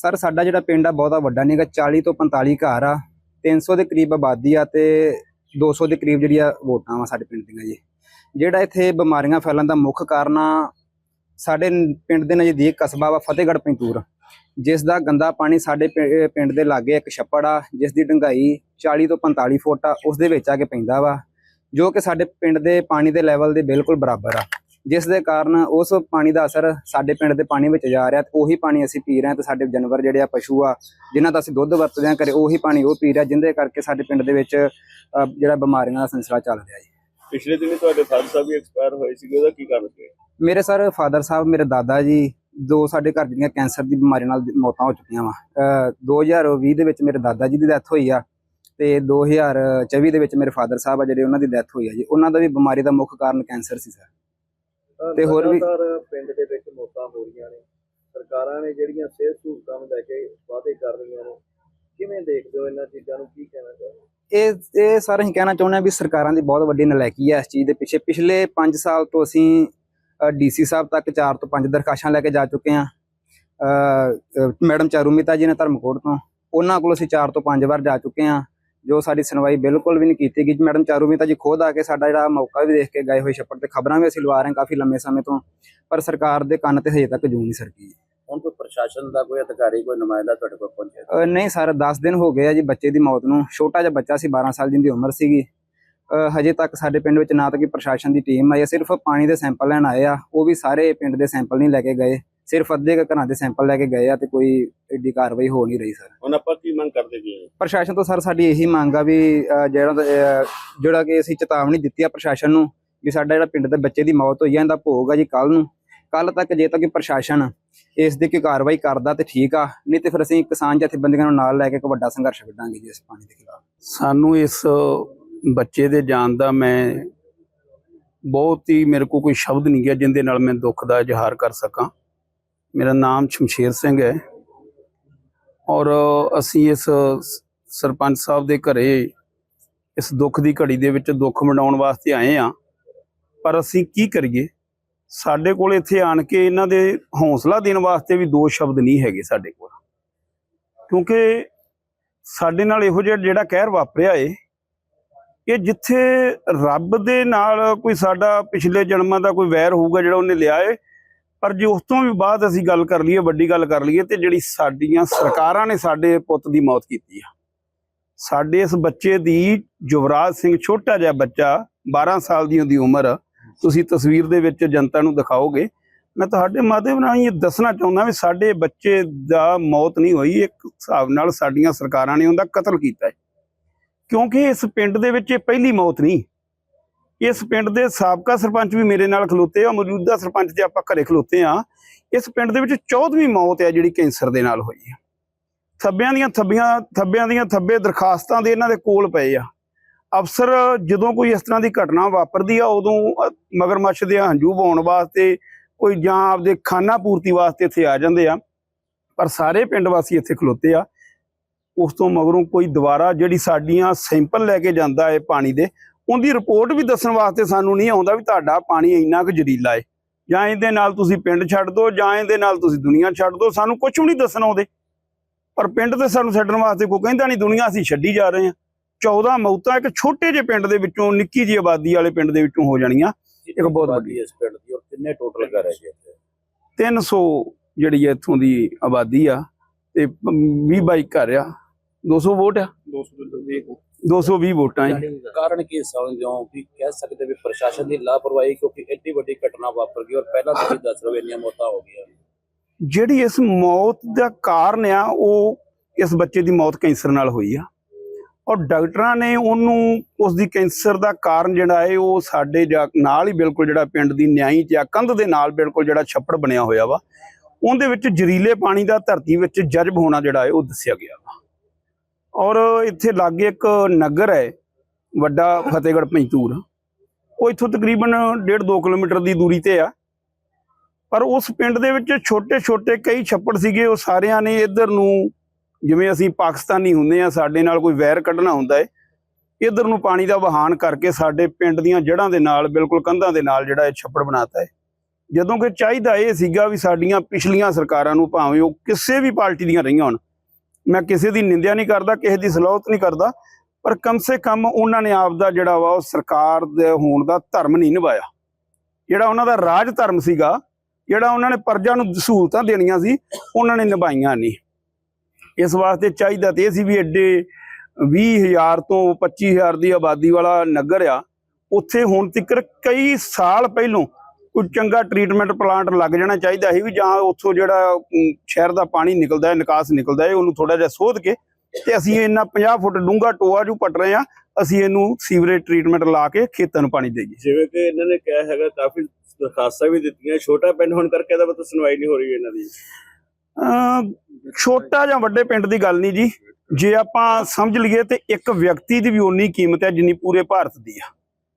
Sir, ਸਾਡਾ ਜਿਹੜਾ ਪਿੰਡ ਆ ਬਹੁਤਾ ਵੱਡਾ ਨਹੀਂਗਾ 40 ਤੋਂ 45 ਘਰ ਆ 300 ਦੇ ਕਰੀਬ ਆਬਾਦੀ ਆ ਤੇ 200 ਦੇ ਕਰੀਬ ਜਿਹੜੀਆਂ ਵੋਟਾਂ ਵਾ ਸਾਡੇ ਪਿੰਡ ਦੀਆਂ ਜੀ। ਜਿਹੜਾ ਇੱਥੇ ਬਿਮਾਰੀਆਂ ਫੈਲਣ ਦਾ ਮੁੱਖ ਕਾਰਨ ਆ, ਸਾਡੇ ਪਿੰਡ ਦੇ ਨਜ਼ਦੀਕ ਕਸਬਾ ਵਾ ਫਤਿਹਗੜ੍ਹ ਪੈਂਤੂਰ। ਜਿਸ ਦਾ ਗੰਦਾ ਪਾਣੀ ਸਾਡੇ ਪਿੰਡ ਦੇ ਲਾਗੇ ਇੱਕ ਛੱਪੜ ਆ, ਜਿਸ ਦੀ ਡੂੰਘਾਈ 40 ਤੋਂ 45 ਫੁੱਟ ਆ, ਉਸ ਦੇ ਵਿੱਚ ਆ ਕੇ ਪੈਂਦਾ ਵਾ, ਜੋ ਕਿ ਸਾਡੇ ਪਿੰਡ ਦੇ ਪਾਣੀ ਦੇ ਲੈਵਲ ਦੇ ਬਿਲਕੁਲ ਬਰਾਬਰ ਆ। ਜਿਸ ਦੇ ਕਾਰਨ ਉਸ ਪਾਣੀ ਦਾ ਅਸਰ ਸਾਡੇ ਪਿੰਡ ਦੇ ਪਾਣੀ ਵਿੱਚ ਜਾ ਰਿਹਾ ਤੇ ਉਹੀ ਪਾਣੀ ਅਸੀਂ ਪੀ ਰਹੇ ਹਾਂ ਤੇ ਸਾਡੇ ਜਾਨਵਰ ਜਿਹੜੇ ਆ ਪਸ਼ੂ ਆ ਜਿਨ੍ਹਾਂ ਦਾ ਅਸੀਂ ਦੁੱਧ ਵਰਤਦੇ ਹਾਂ ਘਰੇ ਉਹੀ ਪਾਣੀ ਉਹ ਪੀ ਰਿਹਾ ਜਿੰਦੇ ਕਰਕੇ ਸਾਡੇ ਪਿੰਡ ਦੇ ਵਿੱਚ ਜਿਹੜਾ ਬਿਮਾਰੀਆਂ ਦਾ ਸਿਲਸਿਲਾ ਚੱਲ ਰਿਹਾ ਜੀ। ਪਿਛਲੇ ਦਿਨੀ ਤੁਹਾਡੇ ਫਾਦਰ ਸਾਹਿਬ ਵੀ ਐਕਸਪਾਇਰ ਹੋਏ ਸੀਗੇ ਉਹਦਾ ਕੀ ਕਾਰਨ ਸੀ? ਮੇਰੇ ਸਰ ਫਾਦਰ ਸਾਹਿਬ ਮੇਰੇ ਦਾਦਾ ਜੀ ਦੋ ਸਾਡੇ ਘਰ ਦੀਆਂ ਕੈਂਸਰ ਦੀ ਬਿਮਾਰੀ ਨਾਲ ਮੌਤਾਂ ਹੋ ਚੁੱਕੀਆਂ ਵਾ। 2020 ਦੇ ਵਿੱਚ ਮੇਰੇ ਦਾਦਾ ਜੀ ਦੀ ਡੈਥ ਹੋਈ ਆ ਤੇ 2024 ਦੇ ਵਿੱਚ ਮੇਰੇ ਫਾਦਰ ਸਾਹਿਬ ਆ ਜਿਹੜੇ ਉਹਨਾਂ ਦੀ ਡੈਥ ਹੋਈ ਆ ਜੀ। ਉਹਨਾਂ ਦਾ ਵੀ ਬਿਮਾਰੀ ਦਾ ਮੁੱਖ ਕਾਰਨ ਕੈਂਸਰ ਸੀ ਸਰ ਤੇ ਹੋਰ ਵੀ- ਪਿੰਡ ਦੇ ਵਿੱਚ ਮੌਤਾਂ ਹੋ ਰਹੀਆਂ ਨੇ। ਸਰਕਾਰਾਂ ਨੇ ਜਿਹੜੀਆਂ ਸਿਹਤ ਸਹੂਲਤਾਂ ਨੂੰ ਲੈ ਕੇ ਵਾਅਦੇ ਕਰ ਰਹੀਆਂ ਨੇ ਕਿਵੇਂ ਦੇਖਦੇ ਹੋ ਇਹਨਾਂ ਚੀਜ਼ਾਂ ਨੂੰ? ਕੀ ਕਹਿਣਾ ਚਾਹੁੰਦੇ ਇਹ ਇਹ ਸਰ ਅਸੀਂ ਕਹਿਣਾ ਚਾਹੁੰਦੇ ਹਾਂ ਵੀ ਸਰਕਾਰਾਂ ਦੀ ਬਹੁਤ ਵੱਡੀ ਨਲਾਇਕੀ ਹੈ ਇਸ ਚੀਜ਼ ਦੇ ਪਿੱਛੇ। ਪਿਛਲੇ 5 ਸਾਲ ਤੋਂ ਅਸੀਂ ਡੀਸੀ ਸਾਹਿਬ ਤੱਕ 4 ਤੋਂ 5 ਦਰਖਾਸ਼ਾਂ ਲੈ ਕੇ ਜਾ ਚੁੱਕੇ ਹਾਂ। ਅ, ਮੈਡਮ ਚਾਰੂਮਿਤਾ ਜੀ ਨੇ ਧਰਮਕੋਟ ਤੋਂ ਉਹਨਾਂ ਕੋਲ ਅਸੀਂ 4 ਤੋਂ 5 ਵਾਰ ਜਾ ਚੁੱਕੇ ਹਾਂ। ਜੋ ਸਾਡੀ ਸੁਣਵਾਈ ਬਿਲਕੁਲ ਵੀ ਨਹੀਂ ਕੀਤੀ ਗਈ। ਮੈਡਮ ਚਾਰੂਮਿਤਾ ਜੀ ਖੁਦ ਆ ਕੇ ਸਾਡਾ ਜਿਹੜਾ ਮੌਕਾ ਵੀ ਦੇਖ ਕੇ ਗਏ ਹੋਏ ਛੱਪੜ ਤੇ। ਖਬਰਾਂ ਵੀ ਅਸੀਂ ਲਵਾ ਰਹੇ ਹਾਂ ਕਾਫੀ ਲੰਮੇ ਸਮੇਂ ਤੋਂ ਪਰ ਸਰਕਾਰ ਦੇ ਕੰਨ ਤੇ ਹਜੇ ਤੱਕ ਜੂ ਨਹੀਂ ਸਰਕੀ। ਹੁਣ ਕੋਈ ਪ੍ਰਸ਼ਾਸਨ ਦਾ ਕੋਈ ਅਧਿਕਾਰੀ ਕੋਈ ਨੁਮਾਇੰਦਾ ਤੁਹਾਡੇ ਕੋਲ ਪਹੁੰਚਿਆ? ਨਹੀਂ ਸਰ 10 ਦਿਨ ਹੋ ਗਏ ਆ ਜੀ ਬੱਚੇ ਦੀ ਮੌਤ ਨੂੰ। ਛੋਟਾ ਜਿਹਾ ਬੱਚਾ ਸੀ 12 ਸਾਲ ਦੀ ਉਮਰ ਸੀਗੀ। ਹਜੇ ਤੱਕ ਸਾਡੇ ਪਿੰਡ ਵਿੱਚ ਨਾ ਤਾਂ ਕੋਈ ਪ੍ਰਸ਼ਾਸਨ ਦੀ ਟੀਮ ਆਈ ਸਿਰਫ ਪਾਣੀ ਦੇ ਸੈਂਪਲ ਲੈਣ ਆਏ ਆ। ਉਹ ਵੀ ਸਾਰੇ ਪਿੰਡ ਦੇ ਸੈਂਪਲ ਨਹੀਂ ਲੈ ਕੇ ਗਏ। ਸਿਰਫ ਅੱਧੇ ਕੁ ਘਰਾਂ ਦੇ ਸੈਂਪਲ ਲੈ ਕੇ ਗਏ ਆ ਤੇ ਕੋਈ ਏਡੀ ਕਾਰਵਾਈ ਹੋ ਨਹੀਂ ਰਹੀ ਸਰ ਹੁਣ ਆਪਾਂ ਕੀ ਮੰਗ ਕਰਦੇ ਜੀ? ਪ੍ਰਸ਼ਾਸਨ ਤੋਂ ਸਰ ਸਾਡੀ ਇਹੀ ਮੰਗ ਆ ਵੀ ਜਿਹੜਾ ਜਿਹੜਾ ਕਿ ਅਸੀਂ ਚੇਤਾਵਨੀ ਦਿੱਤੀ ਆ ਪ੍ਰਸ਼ਾਸਨ ਨੂੰ ਵੀ ਸਾਡਾ ਜਿਹੜਾ ਪਿੰਡ ਦੇ ਬੱਚੇ ਦੀ ਮੌਤ ਹੋਈ ਆ ਇਹਦਾ ਭੋਗ ਆ ਜੀ ਕੱਲ ਨੂੰ। ਕੱਲ ਤੱਕ ਜੇ ਤੱਕ ਪ੍ਰਸ਼ਾਸਨ ਇਸ ਦੀ ਕੋਈ ਕਾਰਵਾਈ ਕਰਦਾ ਤੇ ਠੀਕ ਆ ਨਹੀਂ ਤੇ ਫਿਰ ਅਸੀਂ ਕਿਸਾਨ ਜਥੇਬੰਦੀਆਂ ਨੂੰ ਨਾਲ ਲੈ ਕੇ ਇੱਕ ਵੱਡਾ ਸੰਘਰਸ਼ ਵਿੱਢਾਂਗੇ ਜੀ ਇਸ ਪਾਣੀ ਦੇ ਖਿਲਾਫ। ਸਾਨੂੰ ਇਸ ਬੱਚੇ ਦੇ ਜਾਣ ਦਾ ਮੈਂ ਬਹੁਤ ਹੀ ਮੇਰੇ ਕੋਲ ਕੋਈ ਸ਼ਬਦ ਨਹੀਂ ਗਿਆ ਜਿੰਦੇ ਨਾਲ ਮੈਂ ਦੁੱਖ ਦਾ ਇਜ਼ਹਾਰ ਕਰ ਸਕਾਂ। ਮੇਰਾ ਨਾਮ ਸ਼ਮਸ਼ੇਰ ਸਿੰਘ ਹੈ ਔਰ ਅਸੀਂ ਇਸ ਸਰਪੰਚ ਸਾਹਿਬ ਦੇ ਘਰੇ ਇਸ ਦੁੱਖ ਦੀ ਘੜੀ ਦੇ ਵਿੱਚ ਦੁੱਖ ਮਨਾਉਣ ਵਾਸਤੇ ਆਏ ਆ ਪਰ ਅਸੀਂ ਕੀ ਕਰੀਏ? ਸਾਡੇ ਕੋਲ ਇੱਥੇ ਆਣ ਕੇ ਇਹਨਾਂ ਦੇ ਹੌਸਲਾ ਦੇਣ ਵਾਸਤੇ ਵੀ ਦੋ ਸ਼ਬਦ ਨਹੀਂ ਹੈਗੇ ਸਾਡੇ ਕੋਲ। ਕਿਉਂਕਿ ਸਾਡੇ ਨਾਲ ਇਹੋ ਜਿਹਾ ਜਿਹੜਾ ਕਹਿਰ ਵਾਪਰਿਆ ਏ ਕਿ ਜਿੱਥੇ ਰੱਬ ਦੇ ਨਾਲ ਕੋਈ ਸਾਡਾ ਪਿਛਲੇ ਜਨਮਾਂ ਦਾ ਕੋਈ ਵੈਰ ਹੋਊਗਾ ਜਿਹੜਾ ਉਹਨੇ ਲਿਆ ਏ ਪਰ ਜੇ ਉਸ ਤੋਂ ਵੀ ਬਾਅਦ ਅਸੀਂ ਗੱਲ ਕਰ ਲਈਏ, ਵੱਡੀ ਗੱਲ ਕਰ ਲਈਏ, ਤੇ ਜਿਹੜੀ ਸਾਡੀਆਂ ਸਰਕਾਰਾਂ ਨੇ ਸਾਡੇ ਪੁੱਤ ਦੀ ਮੌਤ ਕੀਤੀ ਆ। ਸਾਡੇ ਇਸ ਬੱਚੇ ਦੀ ਯੁਵਰਾਜ ਸਿੰਘ ਛੋਟਾ ਜਿਹਾ ਬੱਚਾ 12 ਸਾਲ ਦੀ ਉਹਦੀ ਉਮਰ, ਤੁਸੀਂ ਤਸਵੀਰ ਦੇ ਵਿੱਚ ਜਨਤਾ ਨੂੰ ਦਿਖਾਓਗੇ। ਮੈਂ ਤੁਹਾਡੇ ਮਾਧਿਅਮ ਨਾਲ ਇਹ ਦੱਸਣਾ ਚਾਹੁੰਦਾ ਵੀ ਸਾਡੇ ਬੱਚੇ ਦਾ ਮੌਤ ਨਹੀਂ ਹੋਈ, ਇੱਕ ਹਿਸਾਬ ਨਾਲ ਸਾਡੀਆਂ ਸਰਕਾਰਾਂ ਨੇ ਉਹਦਾ ਕਤਲ ਕੀਤਾ ਹੈ। ਕਿਉਂਕਿ ਇਸ ਪਿੰਡ ਦੇ ਵਿੱਚ ਇਹ ਪਹਿਲੀ ਮੌਤ ਨਹੀਂ ਇਸ ਪਿੰਡ ਦੇ ਸਾਬਕਾ ਸਰਪੰਚ ਵੀ ਮੇਰੇ ਨਾਲ ਖਲੋਤੇ ਆ ਮੌਜੂਦਾ ਸਰਪੰਚ ਤੇ ਆਪਾਂ ਘਰੇ ਖਲੋਤੇ ਆ, ਇਸ ਪਿੰਡ ਦੇ ਵਿੱਚ 14ਵੀਂ ਮੌਤ ਹੈ ਜਿਹੜੀ ਕੈਂਸਰ ਦੇ ਨਾਲ ਹੋਈ ਹੈ ਥੱਬਿਆਂ ਦੀਆਂ ਥੱਬੀਆਂ, ਥੱਬਿਆਂ ਦੀਆਂ ਥੱਬੇ ਦਰਖਾਸਤਾਂ ਦੇ ਇਹਨਾਂ ਦੇ ਕੋਲ ਪਏ ਆ। ਅਫਸਰ ਜਦੋਂ ਕੋਈ ਇਸ ਤਰ੍ਹਾਂ ਦੀ ਘਟਨਾ ਵਾਪਰਦੀ ਆ, ਉਦੋਂ ਮਗਰਮੱਛ ਦੇ ਹੰਝੂ ਵਹਾਉਣ ਵਾਸਤੇ ਕੋਈ ਜਾਂ ਆਪਦੇ ਖਾਨਾ ਪੂਰਤੀ ਵਾਸਤੇ ਇੱਥੇ ਆ ਜਾਂਦੇ ਆ, ਪਰ ਸਾਰੇ ਪਿੰਡ ਵਾਸੀ ਇੱਥੇ ਖਲੋਤੇ ਆ। ਉਸ ਤੋਂ ਮਗਰੋਂ ਕੋਈ ਦੁਬਾਰਾ ਜਿਹੜੀ ਸਾਡੀਆਂ ਸੈਂਪਲ ਲੈ ਕੇ ਜਾਂਦਾ ਹੈ ਪਾਣੀ ਦੇ ਉਹਦੀ ਰਿਪੋਰਟ ਵੀ ਦੱਸਣ ਵਾਸਤੇ ਸਾਨੂੰ ਨਹੀਂ ਆਉਂਦਾ ਵੀ ਤੁਹਾਡਾ ਪਾਣੀ ਇੰਨਾ ਕੁ ਜ਼ਹਿਰੀਲਾ ਹੈ ਜਾਂ ਇਹਦੇ ਨਾਲ ਤੁਸੀਂ ਪਿੰਡ ਛੱਡ ਦਿਓ ਜਾਂ ਇਹਦੇ ਨਾਲ ਤੁਸੀਂ ਦੁਨੀਆ ਛੱਡ ਦਿਓ ਸਾਨੂੰ ਕੁਝ ਵੀ ਨਹੀਂ ਦੱਸਣ ਆਉਂਦੇ। ਪਰ ਪਿੰਡ ਤੇ ਸਾਨੂੰ ਛੱਡਣ ਵਾਸਤੇ ਕੋਈ ਕਹਿੰਦਾ ਨਹੀਂ ਦੁਨੀਆ ਅਸੀਂ ਛੱਡੀ ਜਾ ਰਹੇ ਹਾਂ। 14 ਮੌਤਾਂ ਇੱਕ ਛੋਟੇ ਜਿਹੇ ਪਿੰਡ ਦੇ ਵਿੱਚੋਂ ਨਿੱਕੀ ਜਿਹੀ ਆਬਾਦੀ ਵਾਲੇ ਪਿੰਡ ਦੇ ਵਿੱਚੋਂ ਹੋ ਜਾਣੀਆਂ। ਇੱਕ ਬਹੁਤ ਵੱਡੀ ਇਸ ਪਿੰਡ ਦੀ ਔਰ ਕਿੰਨੇ ਟੋਟਲ ਘਰ ਹੈ ਜੀ ਇੱਥੇ 300 ਜਿਹੜੀ ਹੈ ਇੱਥੋਂ ਦੀ ਆਬਾਦੀ ਆ ਤੇ 20 ਬਾਈ ਘਰ ਆ। 200 ਵੋਟ ਆ। 220 ਵੋਟਾਂ ਹੈ ਕਾਰਨ ਕੀ ਸਮਝਦੇ ਹੋ ਵੀ ਕਹਿ ਸਕਦੇ ਵੀ ਪ੍ਰਸ਼ਾਸਨ ਦੀ ਲਾਪਰਵਾਹੀ ਕਿਉਂਕਿ ਐਡੀ ਵੱਡੀ ਘਟਨਾ ਵਾਪਰ ਗਈ ਔਰ ਪਹਿਲਾਂ ਤੁਸੀਂ ਦੱਸ ਰਹੇ ਇੰਨੀਆਂ ਮੌਤਾਂ ਹੋ ਗਈਆਂ। ਜਿਹੜੀ ਇਸ ਮੌਤ ਦਾ ਕਾਰਨ ਆ ਉਹ ਇਸ ਬੱਚੇ ਦੀ ਮੌਤ ਕੈਂਸਰ ਨਾਲ ਹੋਈ ਆ। ਔਰ ਡਾਕਟਰਾਂ ਨੇ ਉਹਨੂੰ ਉਸ ਦੀ ਕੈਂਸਰ ਦਾ ਕਾਰਨ ਜਿਹੜਾ ਹੈ ਉਹ ਸਾਡੇ ਜਾ- ਨਾਲ ਹੀ ਬਿਲਕੁਲ ਜਿਹੜਾ ਪਿੰਡ ਦੀ ਨਿਆਈ ਚ ਆ ਕੰਧ ਦੇ ਨਾਲ ਬਿਲਕੁਲ ਜਿਹੜਾ ਛੱਪੜ ਬਣਿਆ ਹੋਇਆ ਵਾ ਉਹਦੇ ਵਿੱਚ ਜ਼ਰੀਲੇ ਪਾਣੀ ਦਾ ਧਰਤੀ ਵਿੱਚ ਜਜ਼ਬ ਹੋਣਾ ਜਿਹੜਾ ਹੈ ਉਹ ਦੱਸਿਆ ਗਿਆ। ਔਰ ਇੱਥੇ ਲਾਗੇ ਇੱਕ ਨਗਰ ਹੈ, ਵੱਡਾ ਫਤਿਹਗੜ੍ਹ ਪੈਂਤੂਰ ਉਹ ਇੱਥੋਂ ਤਕਰੀਬਨ 1.5-2 ਕਿਲੋਮੀਟਰ ਦੀ ਦੂਰੀ ਤੇ ਆ। ਪਰ ਉਸ ਪਿੰਡ ਦੇ ਵਿੱਚ ਛੋਟੇ ਛੋਟੇ ਕਈ ਛੱਪੜ ਸੀਗੇ, ਉਹ ਸਾਰਿਆਂ ਨੇ ਇੱਧਰ ਨੂੰ, ਜਿਵੇਂ ਅਸੀਂ ਪਾਕਿਸਤਾਨੀ ਹੁੰਦੇ ਆ ਸਾਡੇ ਨਾਲ ਕੋਈ ਵੈਰ ਕੱਢਣਾ ਹੁੰਦਾ ਹੈ, ਇੱਧਰ ਨੂੰ ਪਾਣੀ ਦਾ ਵਹਾਨ ਕਰਕੇ ਸਾਡੇ ਪਿੰਡ ਦੀਆਂ ਜੜ੍ਹਾਂ ਦੇ ਨਾਲ, ਬਿਲਕੁਲ ਕੰਧਾਂ ਦੇ ਨਾਲ ਜਿਹੜਾ ਇਹ ਛੱਪੜ ਬਣਾਤਾ ਹੈ। ਜਦੋਂ ਕਿ ਚਾਹੀਦਾ ਇਹ ਸੀਗਾ ਵੀ ਸਾਡੀਆਂ ਪਿਛਲੀਆਂ ਸਰਕਾਰਾਂ ਨੂੰ ਭਾਵੇਂ ਉਹ ਕਿਸੇ ਵੀ ਪਾਰਟੀ ਦੀਆਂ ਰਹੀਆਂ ਹੋਣ ਮੈਂ ਕਿਸੇ ਦੀ ਨਿੰਦਿਆ ਨਹੀਂ ਕਰਦਾ, ਕਿਸੇ ਦੀ ਸਲਾਹਤ ਨਹੀਂ ਕਰਦਾ, ਪਰ ਕਮ ਸੇ ਕਮ ਉਹਨਾਂ ਨੇ ਆਪ ਦਾ ਜਿਹੜਾ ਵਾ ਉਹ ਸਰਕਾਰ ਦੇ ਹੋਣ ਦਾ ਧਰਮ ਨਹੀਂ ਨਿਭਾਇਆ। ਜਿਹੜਾ ਉਹਨਾਂ ਦਾ ਰਾਜ ਧਰਮ ਸੀਗਾ, ਜਿਹੜਾ ਉਹਨਾਂ ਨੇ ਪ੍ਰਜਾ ਨੂੰ ਸਹੂਲਤਾਂ ਦੇਣੀਆਂ ਸੀ, ਉਹਨਾਂ ਨੇ ਨਿਭਾਈਆਂ ਨਹੀਂ। ਇਸ ਵਾਸਤੇ ਚਾਹੀਦਾ ਤੇ ਇਹ ਸੀ ਵੀ ਐਡੇ 20000 ਤੋਂ 25000 ਦੀ ਆਬਾਦੀ ਵਾਲਾ ਨਗਰ ਆ, ਉੱਥੇ ਹੁਣ ਤੱਕ ਕਈ ਸਾਲ ਪਹਿਲੋਂ ਕੋਈ ਚੰਗਾ ਟ੍ਰੀਟਮੈਂਟ ਪਲਾਂਟ ਲੱਗ ਜਾਣਾ ਚਾਹੀਦਾ ਸੀ ਵੀ ਜਾਂ ਉੱਥੋਂ ਜਿਹੜਾ ਸ਼ਹਿਰ ਦਾ ਪਾਣੀ ਨਿਕਲਦਾ ਹੈ ਨਿਕਾਸ ਨਿਕਲਦਾ ਹੈ ਉਹਨੂੰ ਥੋੜਾ ਜਿਹਾ ਸੋਧ ਕੇ ਤੇ ਅਸੀਂ ਇੰਨਾ 50 ਫੁੱਟ ਡੂੰਘਾ ਟੋਆ ਜੋ ਪਟ ਰਹੇ ਆ ਅਸੀਂ ਇਹਨੂੰ ਸੀਵਰੇਜ ਟ੍ਰੀਟਮੈਂਟ ਲਾ ਕੇ ਖੇਤਾਂ ਨੂੰ ਪਾਣੀ ਦੇਈਏ। ਜਿਵੇਂ ਕਿ ਇਹਨਾਂ ਨੇ ਕਿਹਾ ਹੈਗਾ ਕਾਫੀ ਦਰਖਾਸਤਾਂ ਵੀ ਦਿੱਤੀਆਂ ਛੋਟਾ ਪਿੰਡ ਹੋਣ ਕਰਕੇ ਇਹਦਾ ਮਤਲਬ ਸੁਣਵਾਈ ਨਹੀਂ ਹੋ ਰਹੀ ਇਹਨਾਂ ਦੀ। ਛੋਟਾ ਜਾਂ ਵੱਡੇ ਪਿੰਡ ਦੀ ਗੱਲ ਨਹੀਂ ਜੀ। ਜੇ ਆਪਾਂ ਸਮਝ ਲਈਏ ਤੇ ਇੱਕ ਵਿਅਕਤੀ ਦੀ ਵੀ ਉਨੀ ਕੀਮਤ ਹੈ ਜਿੰਨੀ ਪੂਰੇ ਭਾਰਤ ਦੀ ਆ।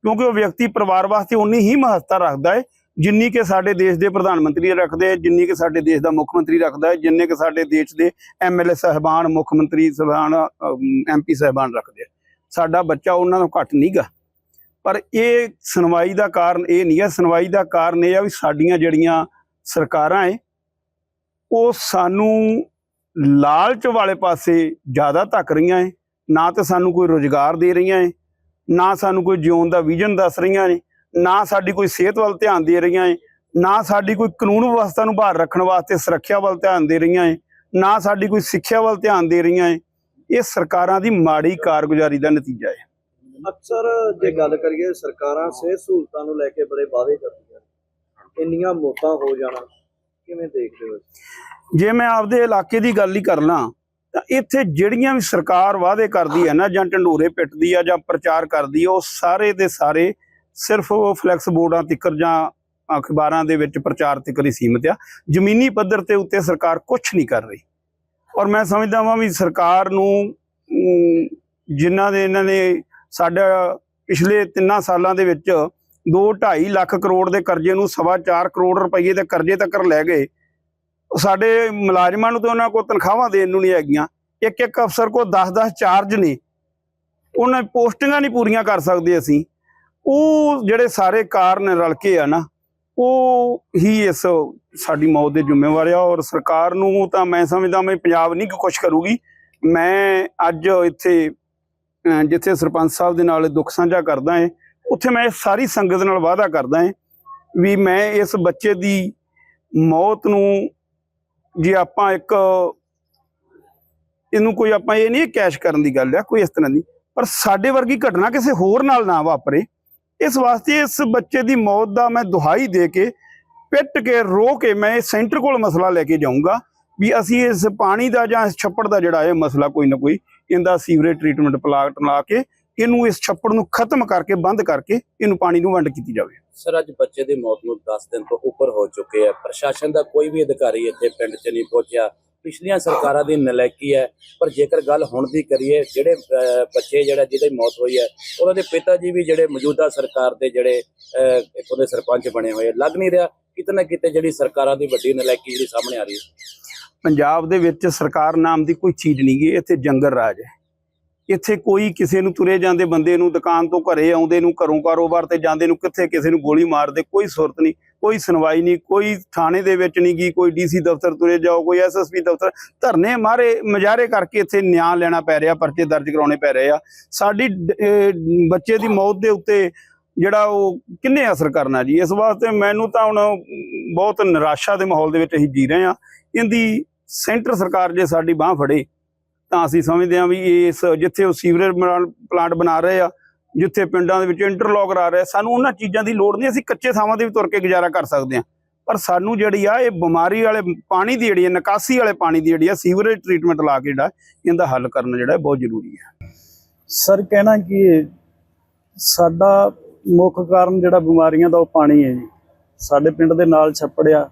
ਕਿਉਂਕਿ ਉਹ ਵਿਅਕਤੀ ਪਰਿਵਾਰ ਵਾਸਤੇ ਉਨੀ ਹੀ ਮਹੱਤਤਾ ਰੱਖਦਾ ਹੈ ਜਿੰਨੀ ਕਿ ਸਾਡੇ ਦੇਸ਼ ਦੇ ਪ੍ਰਧਾਨ ਮੰਤਰੀ ਰੱਖਦੇ ਆ, ਜਿੰਨੀ ਕਿ ਸਾਡੇ ਦੇਸ਼ ਦਾ ਮੁੱਖ ਮੰਤਰੀ ਰੱਖਦਾ ਹੈ ਜਿੰਨੇ ਕਿ ਸਾਡੇ ਦੇਸ਼ ਦੇ ਐਮਐਲਏ ਸਹਿਬਾਨ ਮੁੱਖ ਮੰਤਰੀ ਸਹਿਬਾਨ ਐਮਪੀ ਸਹਿਬਾਨ ਰੱਖਦੇ ਆ। ਸਾਡਾ ਬੱਚਾ ਉਹਨਾਂ ਤੋਂ ਘੱਟ ਨਹੀਂਗਾ ਪਰ ਇਹ ਸੁਣਵਾਈ ਦਾ ਕਾਰਨ ਇਹ ਨਹੀਂ ਹੈ। ਸੁਣਵਾਈ ਦਾ ਕਾਰਨ ਇਹ ਆ ਵੀ ਸਾਡੀਆਂ ਜਿਹੜੀਆਂ ਸਰਕਾਰਾਂ ਏ ਉਹ ਸਾਨੂੰ ਲਾਲਚ ਵਾਲੇ ਪਾਸੇ ਜ਼ਿਆਦਾ ਧੱਕ ਰਹੀਆਂ ਏ। ਨਾ ਤਾਂ ਸਾਨੂੰ ਕੋਈ ਰੋਜ਼ਗਾਰ ਦੇ ਰਹੀਆਂ ਏ ਨਾ ਸਾਨੂੰ ਕੋਈ ਜਿਉਣ ਦਾ ਵਿਜ਼ਨ ਦੱਸ ਰਹੀਆਂ ਨੇ। ਨਾ ਸਾਡੀ ਕੋਈ ਸਿਹਤ ਵੱਲ ਧਿਆਨ ਦੇ ਰਹੀਆਂ ਏ ਨਾ ਸਾਡੀ ਕੋਈ ਕਾਨੂੰਨ ਵਿਵਸਥਾ ਨੂੰ ਬਾਹਰ ਰੱਖਣ ਵਾਸਤੇ ਸੁਰੱਖਿਆ ਵੱਲ ਧਿਆਨ ਦੇ ਰਹੀਆਂ ਏ ਨਾ ਸਾਡੀ ਕੋਈ ਸਿੱਖਿਆ ਵੱਲ ਧਿਆਨ ਦੇ ਰਹੀਆਂ ਏ। ਇਹ ਸਰਕਾਰਾਂ ਦੀ ਮਾੜੀ ਕਾਰਗੁਜ਼ਾਰੀ ਦਾ ਨਤੀਜਾ ਹੈ ਅਕਸਰ ਜੇ ਗੱਲ ਕਰੀਏ ਸਰਕਾਰਾਂ ਸਿਹਤ ਸਹੂਲਤਾਂ ਨੂੰ ਲੈ ਕੇ ਬੜੇ ਵਾਅਦੇ ਕਰਦੀਆਂ ਇੰਨੀਆਂ ਮੌਤਾਂ ਹੋ ਜਾਣਾ ਕਿਵੇਂ ਦੇਖਦੇ ਹੋ ਜੇ ਮੈਂ ਆਪਦੇ ਇਲਾਕੇ ਦੀ ਗੱਲ ਹੀ ਕਰ ਲਾਂ ਤਾਂ ਇੱਥੇ ਜਿਹੜੀਆਂ ਵੀ ਸਰਕਾਰ ਵਾਅਦੇ ਕਰਦੀ ਹੈ ਨਾ ਜਾਂ ਢੰਡੋਰੇ ਪਿੱਟਦੀ ਆ ਜਾਂ ਪ੍ਰਚਾਰ ਕਰਦੀ ਆ ਉਹ ਸਾਰੇ ਦੇ ਸਾਰੇ ਸਿਰਫ ਉਹ ਫਲੈਕਸ ਬੋਰਡਾਂ ਤਿੱਕਰ ਜਾਂ ਅਖਬਾਰਾਂ ਦੇ ਵਿੱਚ ਪ੍ਰਚਾਰ ਤਿੱਕਰ ਹੀ ਸੀਮਿਤ ਆ। ਜ਼ਮੀਨੀ ਪੱਧਰ ਤੇ ਉੱਤੇ ਸਰਕਾਰ ਕੁਝ ਨਹੀਂ ਕਰ ਰਹੀ। ਔਰ ਮੈਂ ਸਮਝਦਾ ਵਾਂ ਵੀ ਸਰਕਾਰ ਨੂੰ ਅਮ, ਜਿਨ੍ਹਾਂ ਦੇ ਇਹਨਾਂ ਨੇ ਸਾਡਾ ਪਿਛਲੇ ਤਿੰਨਾਂ ਸਾਲਾਂ ਦੇ ਵਿੱਚ 2.5 ਲੱਖ ਕਰੋੜ ਦੇ ਕਰਜ਼ੇ ਨੂੰ ਸਵਾ ਚਾਰ ਕਰੋੜ ਰੁਪਏ ਦੇ ਕਰਜ਼ੇ ਤੱਕ ਲੈ ਗਏ। ਸਾਡੇ ਮੁਲਾਜ਼ਮਾਂ ਨੂੰ ਤਾਂ ਉਹਨਾਂ ਕੋਲ ਤਨਖਾਹਾਂ ਦੇਣ ਨੂੰ ਨਹੀਂ ਹੈਗੀਆਂ। ਇੱਕ ਇੱਕ ਅਫਸਰ ਕੋਲ 10-10 ਚਾਰਜ ਨੇ। ਉਹਨਾਂ ਪੋਸਟਿੰਗਾਂ ਨਹੀਂ ਪੂਰੀਆਂ ਕਰ ਸਕਦੇ ਅਸੀਂ। ਉਹ ਜਿਹੜੇ ਸਾਰੇ ਕਾਰਨ ਰਲ ਕੇ ਆ ਨਾ ਉਹ ਹੀ ਇਸ ਸਾਡੀ ਮੌਤ ਦੇ ਜ਼ਿੰਮੇਵਾਰ ਆ ਔਰ ਸਰਕਾਰ ਨੂੰ ਤਾਂ ਮੈਂ ਸਮਝਦਾ ਮੈਂ ਪੰਜਾਬ ਨਹੀਂ ਕੁਝ ਕਰੂਗੀ। ਮੈਂ ਅੱਜ ਇੱਥੇ ਅਹ, ਜਿੱਥੇ ਸਰਪੰਚ ਸਾਹਿਬ ਦੇ ਨਾਲ ਦੁੱਖ ਸਾਂਝਾ ਕਰਦਾ ਹਾਂ ਉੱਥੇ ਮੈਂ ਸਾਰੀ ਸੰਗਤ ਨਾਲ ਵਾਅਦਾ ਕਰਦਾ ਹਾਂ ਵੀ ਮੈਂ ਇਸ ਬੱਚੇ ਦੀ ਮੌਤ ਨੂੰ ਜੇ ਆਪਾਂ ਇੱਕ ਇਹਨੂੰ ਕੋਈ ਆਪਾਂ ਇਹ ਨਹੀਂ ਕੈਸ਼ ਕਰਨ ਦੀ ਗੱਲ ਆ ਕੋਈ ਇਸ ਤਰ੍ਹਾਂ ਦੀ ਪਰ ਸਾਡੇ ਵਰਗੀ ਘਟਨਾ ਕਿਸੇ ਹੋਰ ਨਾਲ ਨਾ ਵਾਪਰੇ। ਇਸ ਵਾਸਤੇ ਇਸ ਬੱਚੇ ਦੀ ਮੌਤ ਦਾ ਮੈਂ ਦੁਹਾਈ ਦੇ ਕੇ, ਪਿੱਟ ਕੇ, ਰੋ ਕੇ ਮੈਂ ਸੈਂਟਰ ਕੋਲ ਮਸਲਾ ਲੈ ਕੇ ਜਾਊਂਗਾ ਵੀ ਅਸੀਂ ਇਸ ਪਾਣੀ ਦਾ ਜਾਂ ਇਸ ਛੱਪੜ ਦਾ ਜਿਹੜਾ ਇਹ ਮਸਲਾ ਕੋਈ ਨਾ ਕੋਈ ਇਹਦਾ ਸੀਵਰੇਜ ਟ੍ਰੀਟਮੈਂਟ ਪਲਾਂਟ ਲਾ ਕੇ ਇਹਨੂੰ ਇਸ ਛੱਪੜ ਨੂੰ ਖਤਮ ਕਰਕੇ, ਬੰਦ ਕਰਕੇ ਇਹਨੂੰ ਪਾਣੀ ਨੂੰ ਵੰਡ ਕੀਤੀ ਜਾਵੇ। ਸਰ, ਅੱਜ ਬੱਚੇ ਦੀ ਮੌਤ ਨੂੰ 10 ਦਿਨ ਤੋਂ ਉੱਪਰ ਹੋ ਚੁੱਕੇ ਆ। ਪ੍ਰਸ਼ਾਸਨ ਦਾ ਕੋਈ ਵੀ ਅਧਿਕਾਰੀ ਇੱਥੇ ਪਿੰਡ 'ਚ ਨਹੀਂ ਪਹੁੰਚਿਆ। ਪਿਛਲੀਆਂ ਸਰਕਾਰਾਂ ਦੀ ਨਲਾਇਕੀ ਹੈ, ਪਰ ਜੇਕਰ ਗੱਲ ਹੁਣ ਦੀ ਕਰੀਏ, ਜਿਹੜੇ ਬੱਚੇ ਜਿਹੜਾ ਜਿਹਦੀ ਮੌਤ ਹੋਈ ਹੈ, ਉਹਨਾਂ ਦੇ ਪਿਤਾ ਜੀ ਵੀ ਜਿਹੜੇ ਮੌਜੂਦਾ ਸਰਕਾਰ ਦੇ ਜਿਹੜੇ ਇੱਥੋਂ ਦੇ ਸਰਪੰਚ ਬਣੇ ਹੋਏ, ਲੱਗ ਨਹੀਂ ਰਿਹਾ। ਕਿਤੇ ਨਾ ਕਿਤੇ ਜਿਹੜੀ ਸਰਕਾਰਾਂ ਦੀ ਵੱਡੀ ਨਲਾਇਕੀ ਜਿਹੜੀ ਸਾਹਮਣੇ ਆ ਰਹੀ ਹੈ। ਪੰਜਾਬ ਦੇ ਵਿੱਚ ਸਰਕਾਰ ਨਾਮ ਦੀ ਕੋਈ ਚੀਜ਼ ਨਹੀਂ ਗਈ ਇੱਥੇ ਜੰਗਲ ਰਾਜ ਹੈ। ਇੱਥੇ ਕੋਈ ਕਿਸੇ ਨੂੰ ਤੁਰੇ ਜਾਂਦੇ ਬੰਦੇ ਨੂੰ, ਦੁਕਾਨ ਤੋਂ ਘਰੇ ਆਉਂਦੇ ਨੂੰ, ਘਰੋਂ ਕਾਰੋਬਾਰ ਤੇ ਜਾਂਦੇ ਨੂੰ, ਕਿੱਥੇ ਕਿਸੇ ਨੂੰ ਗੋਲੀ ਮਾਰਦੇ, ਕੋਈ ਸੁਰਤ ਨਹੀਂ, ਕੋਈ ਸੁਣਵਾਈ ਨਹੀਂ, ਕੋਈ ਥਾਣੇ ਦੇ ਵਿੱਚ ਨਹੀਂ ਗਈ, ਕੋਈ ਡੀਸੀ ਦਫ਼ਤਰ ਤੁਰੇ ਜਾਓ, ਕੋਈ ਐਸਐਸਪੀ ਦਫ਼ਤਰ, ਧਰਨੇ ਮਾਰੇ, ਮਜਾਰੇ ਕਰਕੇ ਇੱਥੇ ਨਿਆਂ ਲੈਣਾ ਪੈ ਰਿਹਾ, ਪਰਚੇ ਦਰਜ ਕਰਾਉਣੇ ਪੈ ਰਹੇ ਆ। ਸਾਡੀ ਬੱਚੇ ਦੀ ਮੌਤ ਦੇ ਉੱਤੇ ਜਿਹੜਾ ਉਹ ਕਿੰਨੇ ਅਸਰ ਕਰਨਾ ਜੀ? ਇਸ ਵਾਸਤੇ ਮੈਨੂੰ ਤਾਂ ਹੁਣ ਬਹੁਤ ਨਿਰਾਸ਼ਾ ਦੇ ਮਾਹੌਲ ਦੇ ਵਿੱਚ ਅਸੀਂ ਜੀ ਰਹੇ ਆ ਇਹਦੀ ਸੈਂਟਰ ਸਰਕਾਰ ਜੇ ਸਾਡੀ ਬਾਹ ਫੜੇ ਤਾਂ ਅਸੀਂ ਸਮਝਦੇ ਹਾਂ ਵੀ ਇਸ ਜਿੱਥੇ ਉਹ ਸੀਵਰੇਜ ਪਲਾਂਟ ਬਣਾ ਰਹੇ ਆ ਜਿੱਥੇ ਪਿੰਡਾਂ ਦੇ ਵਿੱਚ ਇੰਟਰਲੌਕ ਕਰਾ ਰਹੇ ਆ, ਸਾਨੂੰ ਉਹਨਾਂ ਚੀਜ਼ਾਂ ਦੀ ਲੋੜ ਨਹੀਂ ਅਸੀਂ ਕੱਚੇ ਥਾਵਾਂ ਤੇ ਵੀ ਤੁਰ ਕੇ ਗੁਜ਼ਾਰਾ ਕਰ ਸਕਦੇ ਹਾਂ। ਪਰ ਸਾਨੂੰ ਜਿਹੜੀ ਆ ਇਹ ਬਿਮਾਰੀ ਵਾਲੇ ਪਾਣੀ ਦੀ ਜਿਹੜੀ ਹੈ ਨਿਕਾਸੀ ਵਾਲੇ ਪਾਣੀ ਦੀ ਜਿਹੜੀ ਆ ਸੀਵਰੇਜ ਟ੍ਰੀਟਮੈਂਟ ਲਾ ਕੇ ਜਿਹੜਾ ਇਹਦਾ ਹੱਲ ਕਰਨਾ ਜਿਹੜਾ ਬਹੁਤ ਜ਼ਰੂਰੀ ਹੈ ਸਰ ਕਹਿਣਾ ਕਿ ਸਾਡਾ ਮੁੱਖ ਕਾਰਨ ਜਿਹੜਾ ਬਿਮਾਰੀਆਂ ਦਾ ਉਹ ਪਾਣੀ ਹੈ ਜੀ। ਸਾਡੇ ਪਿੰਡ ਦੇ ਨਾਲ ਛੱਪੜਿਆ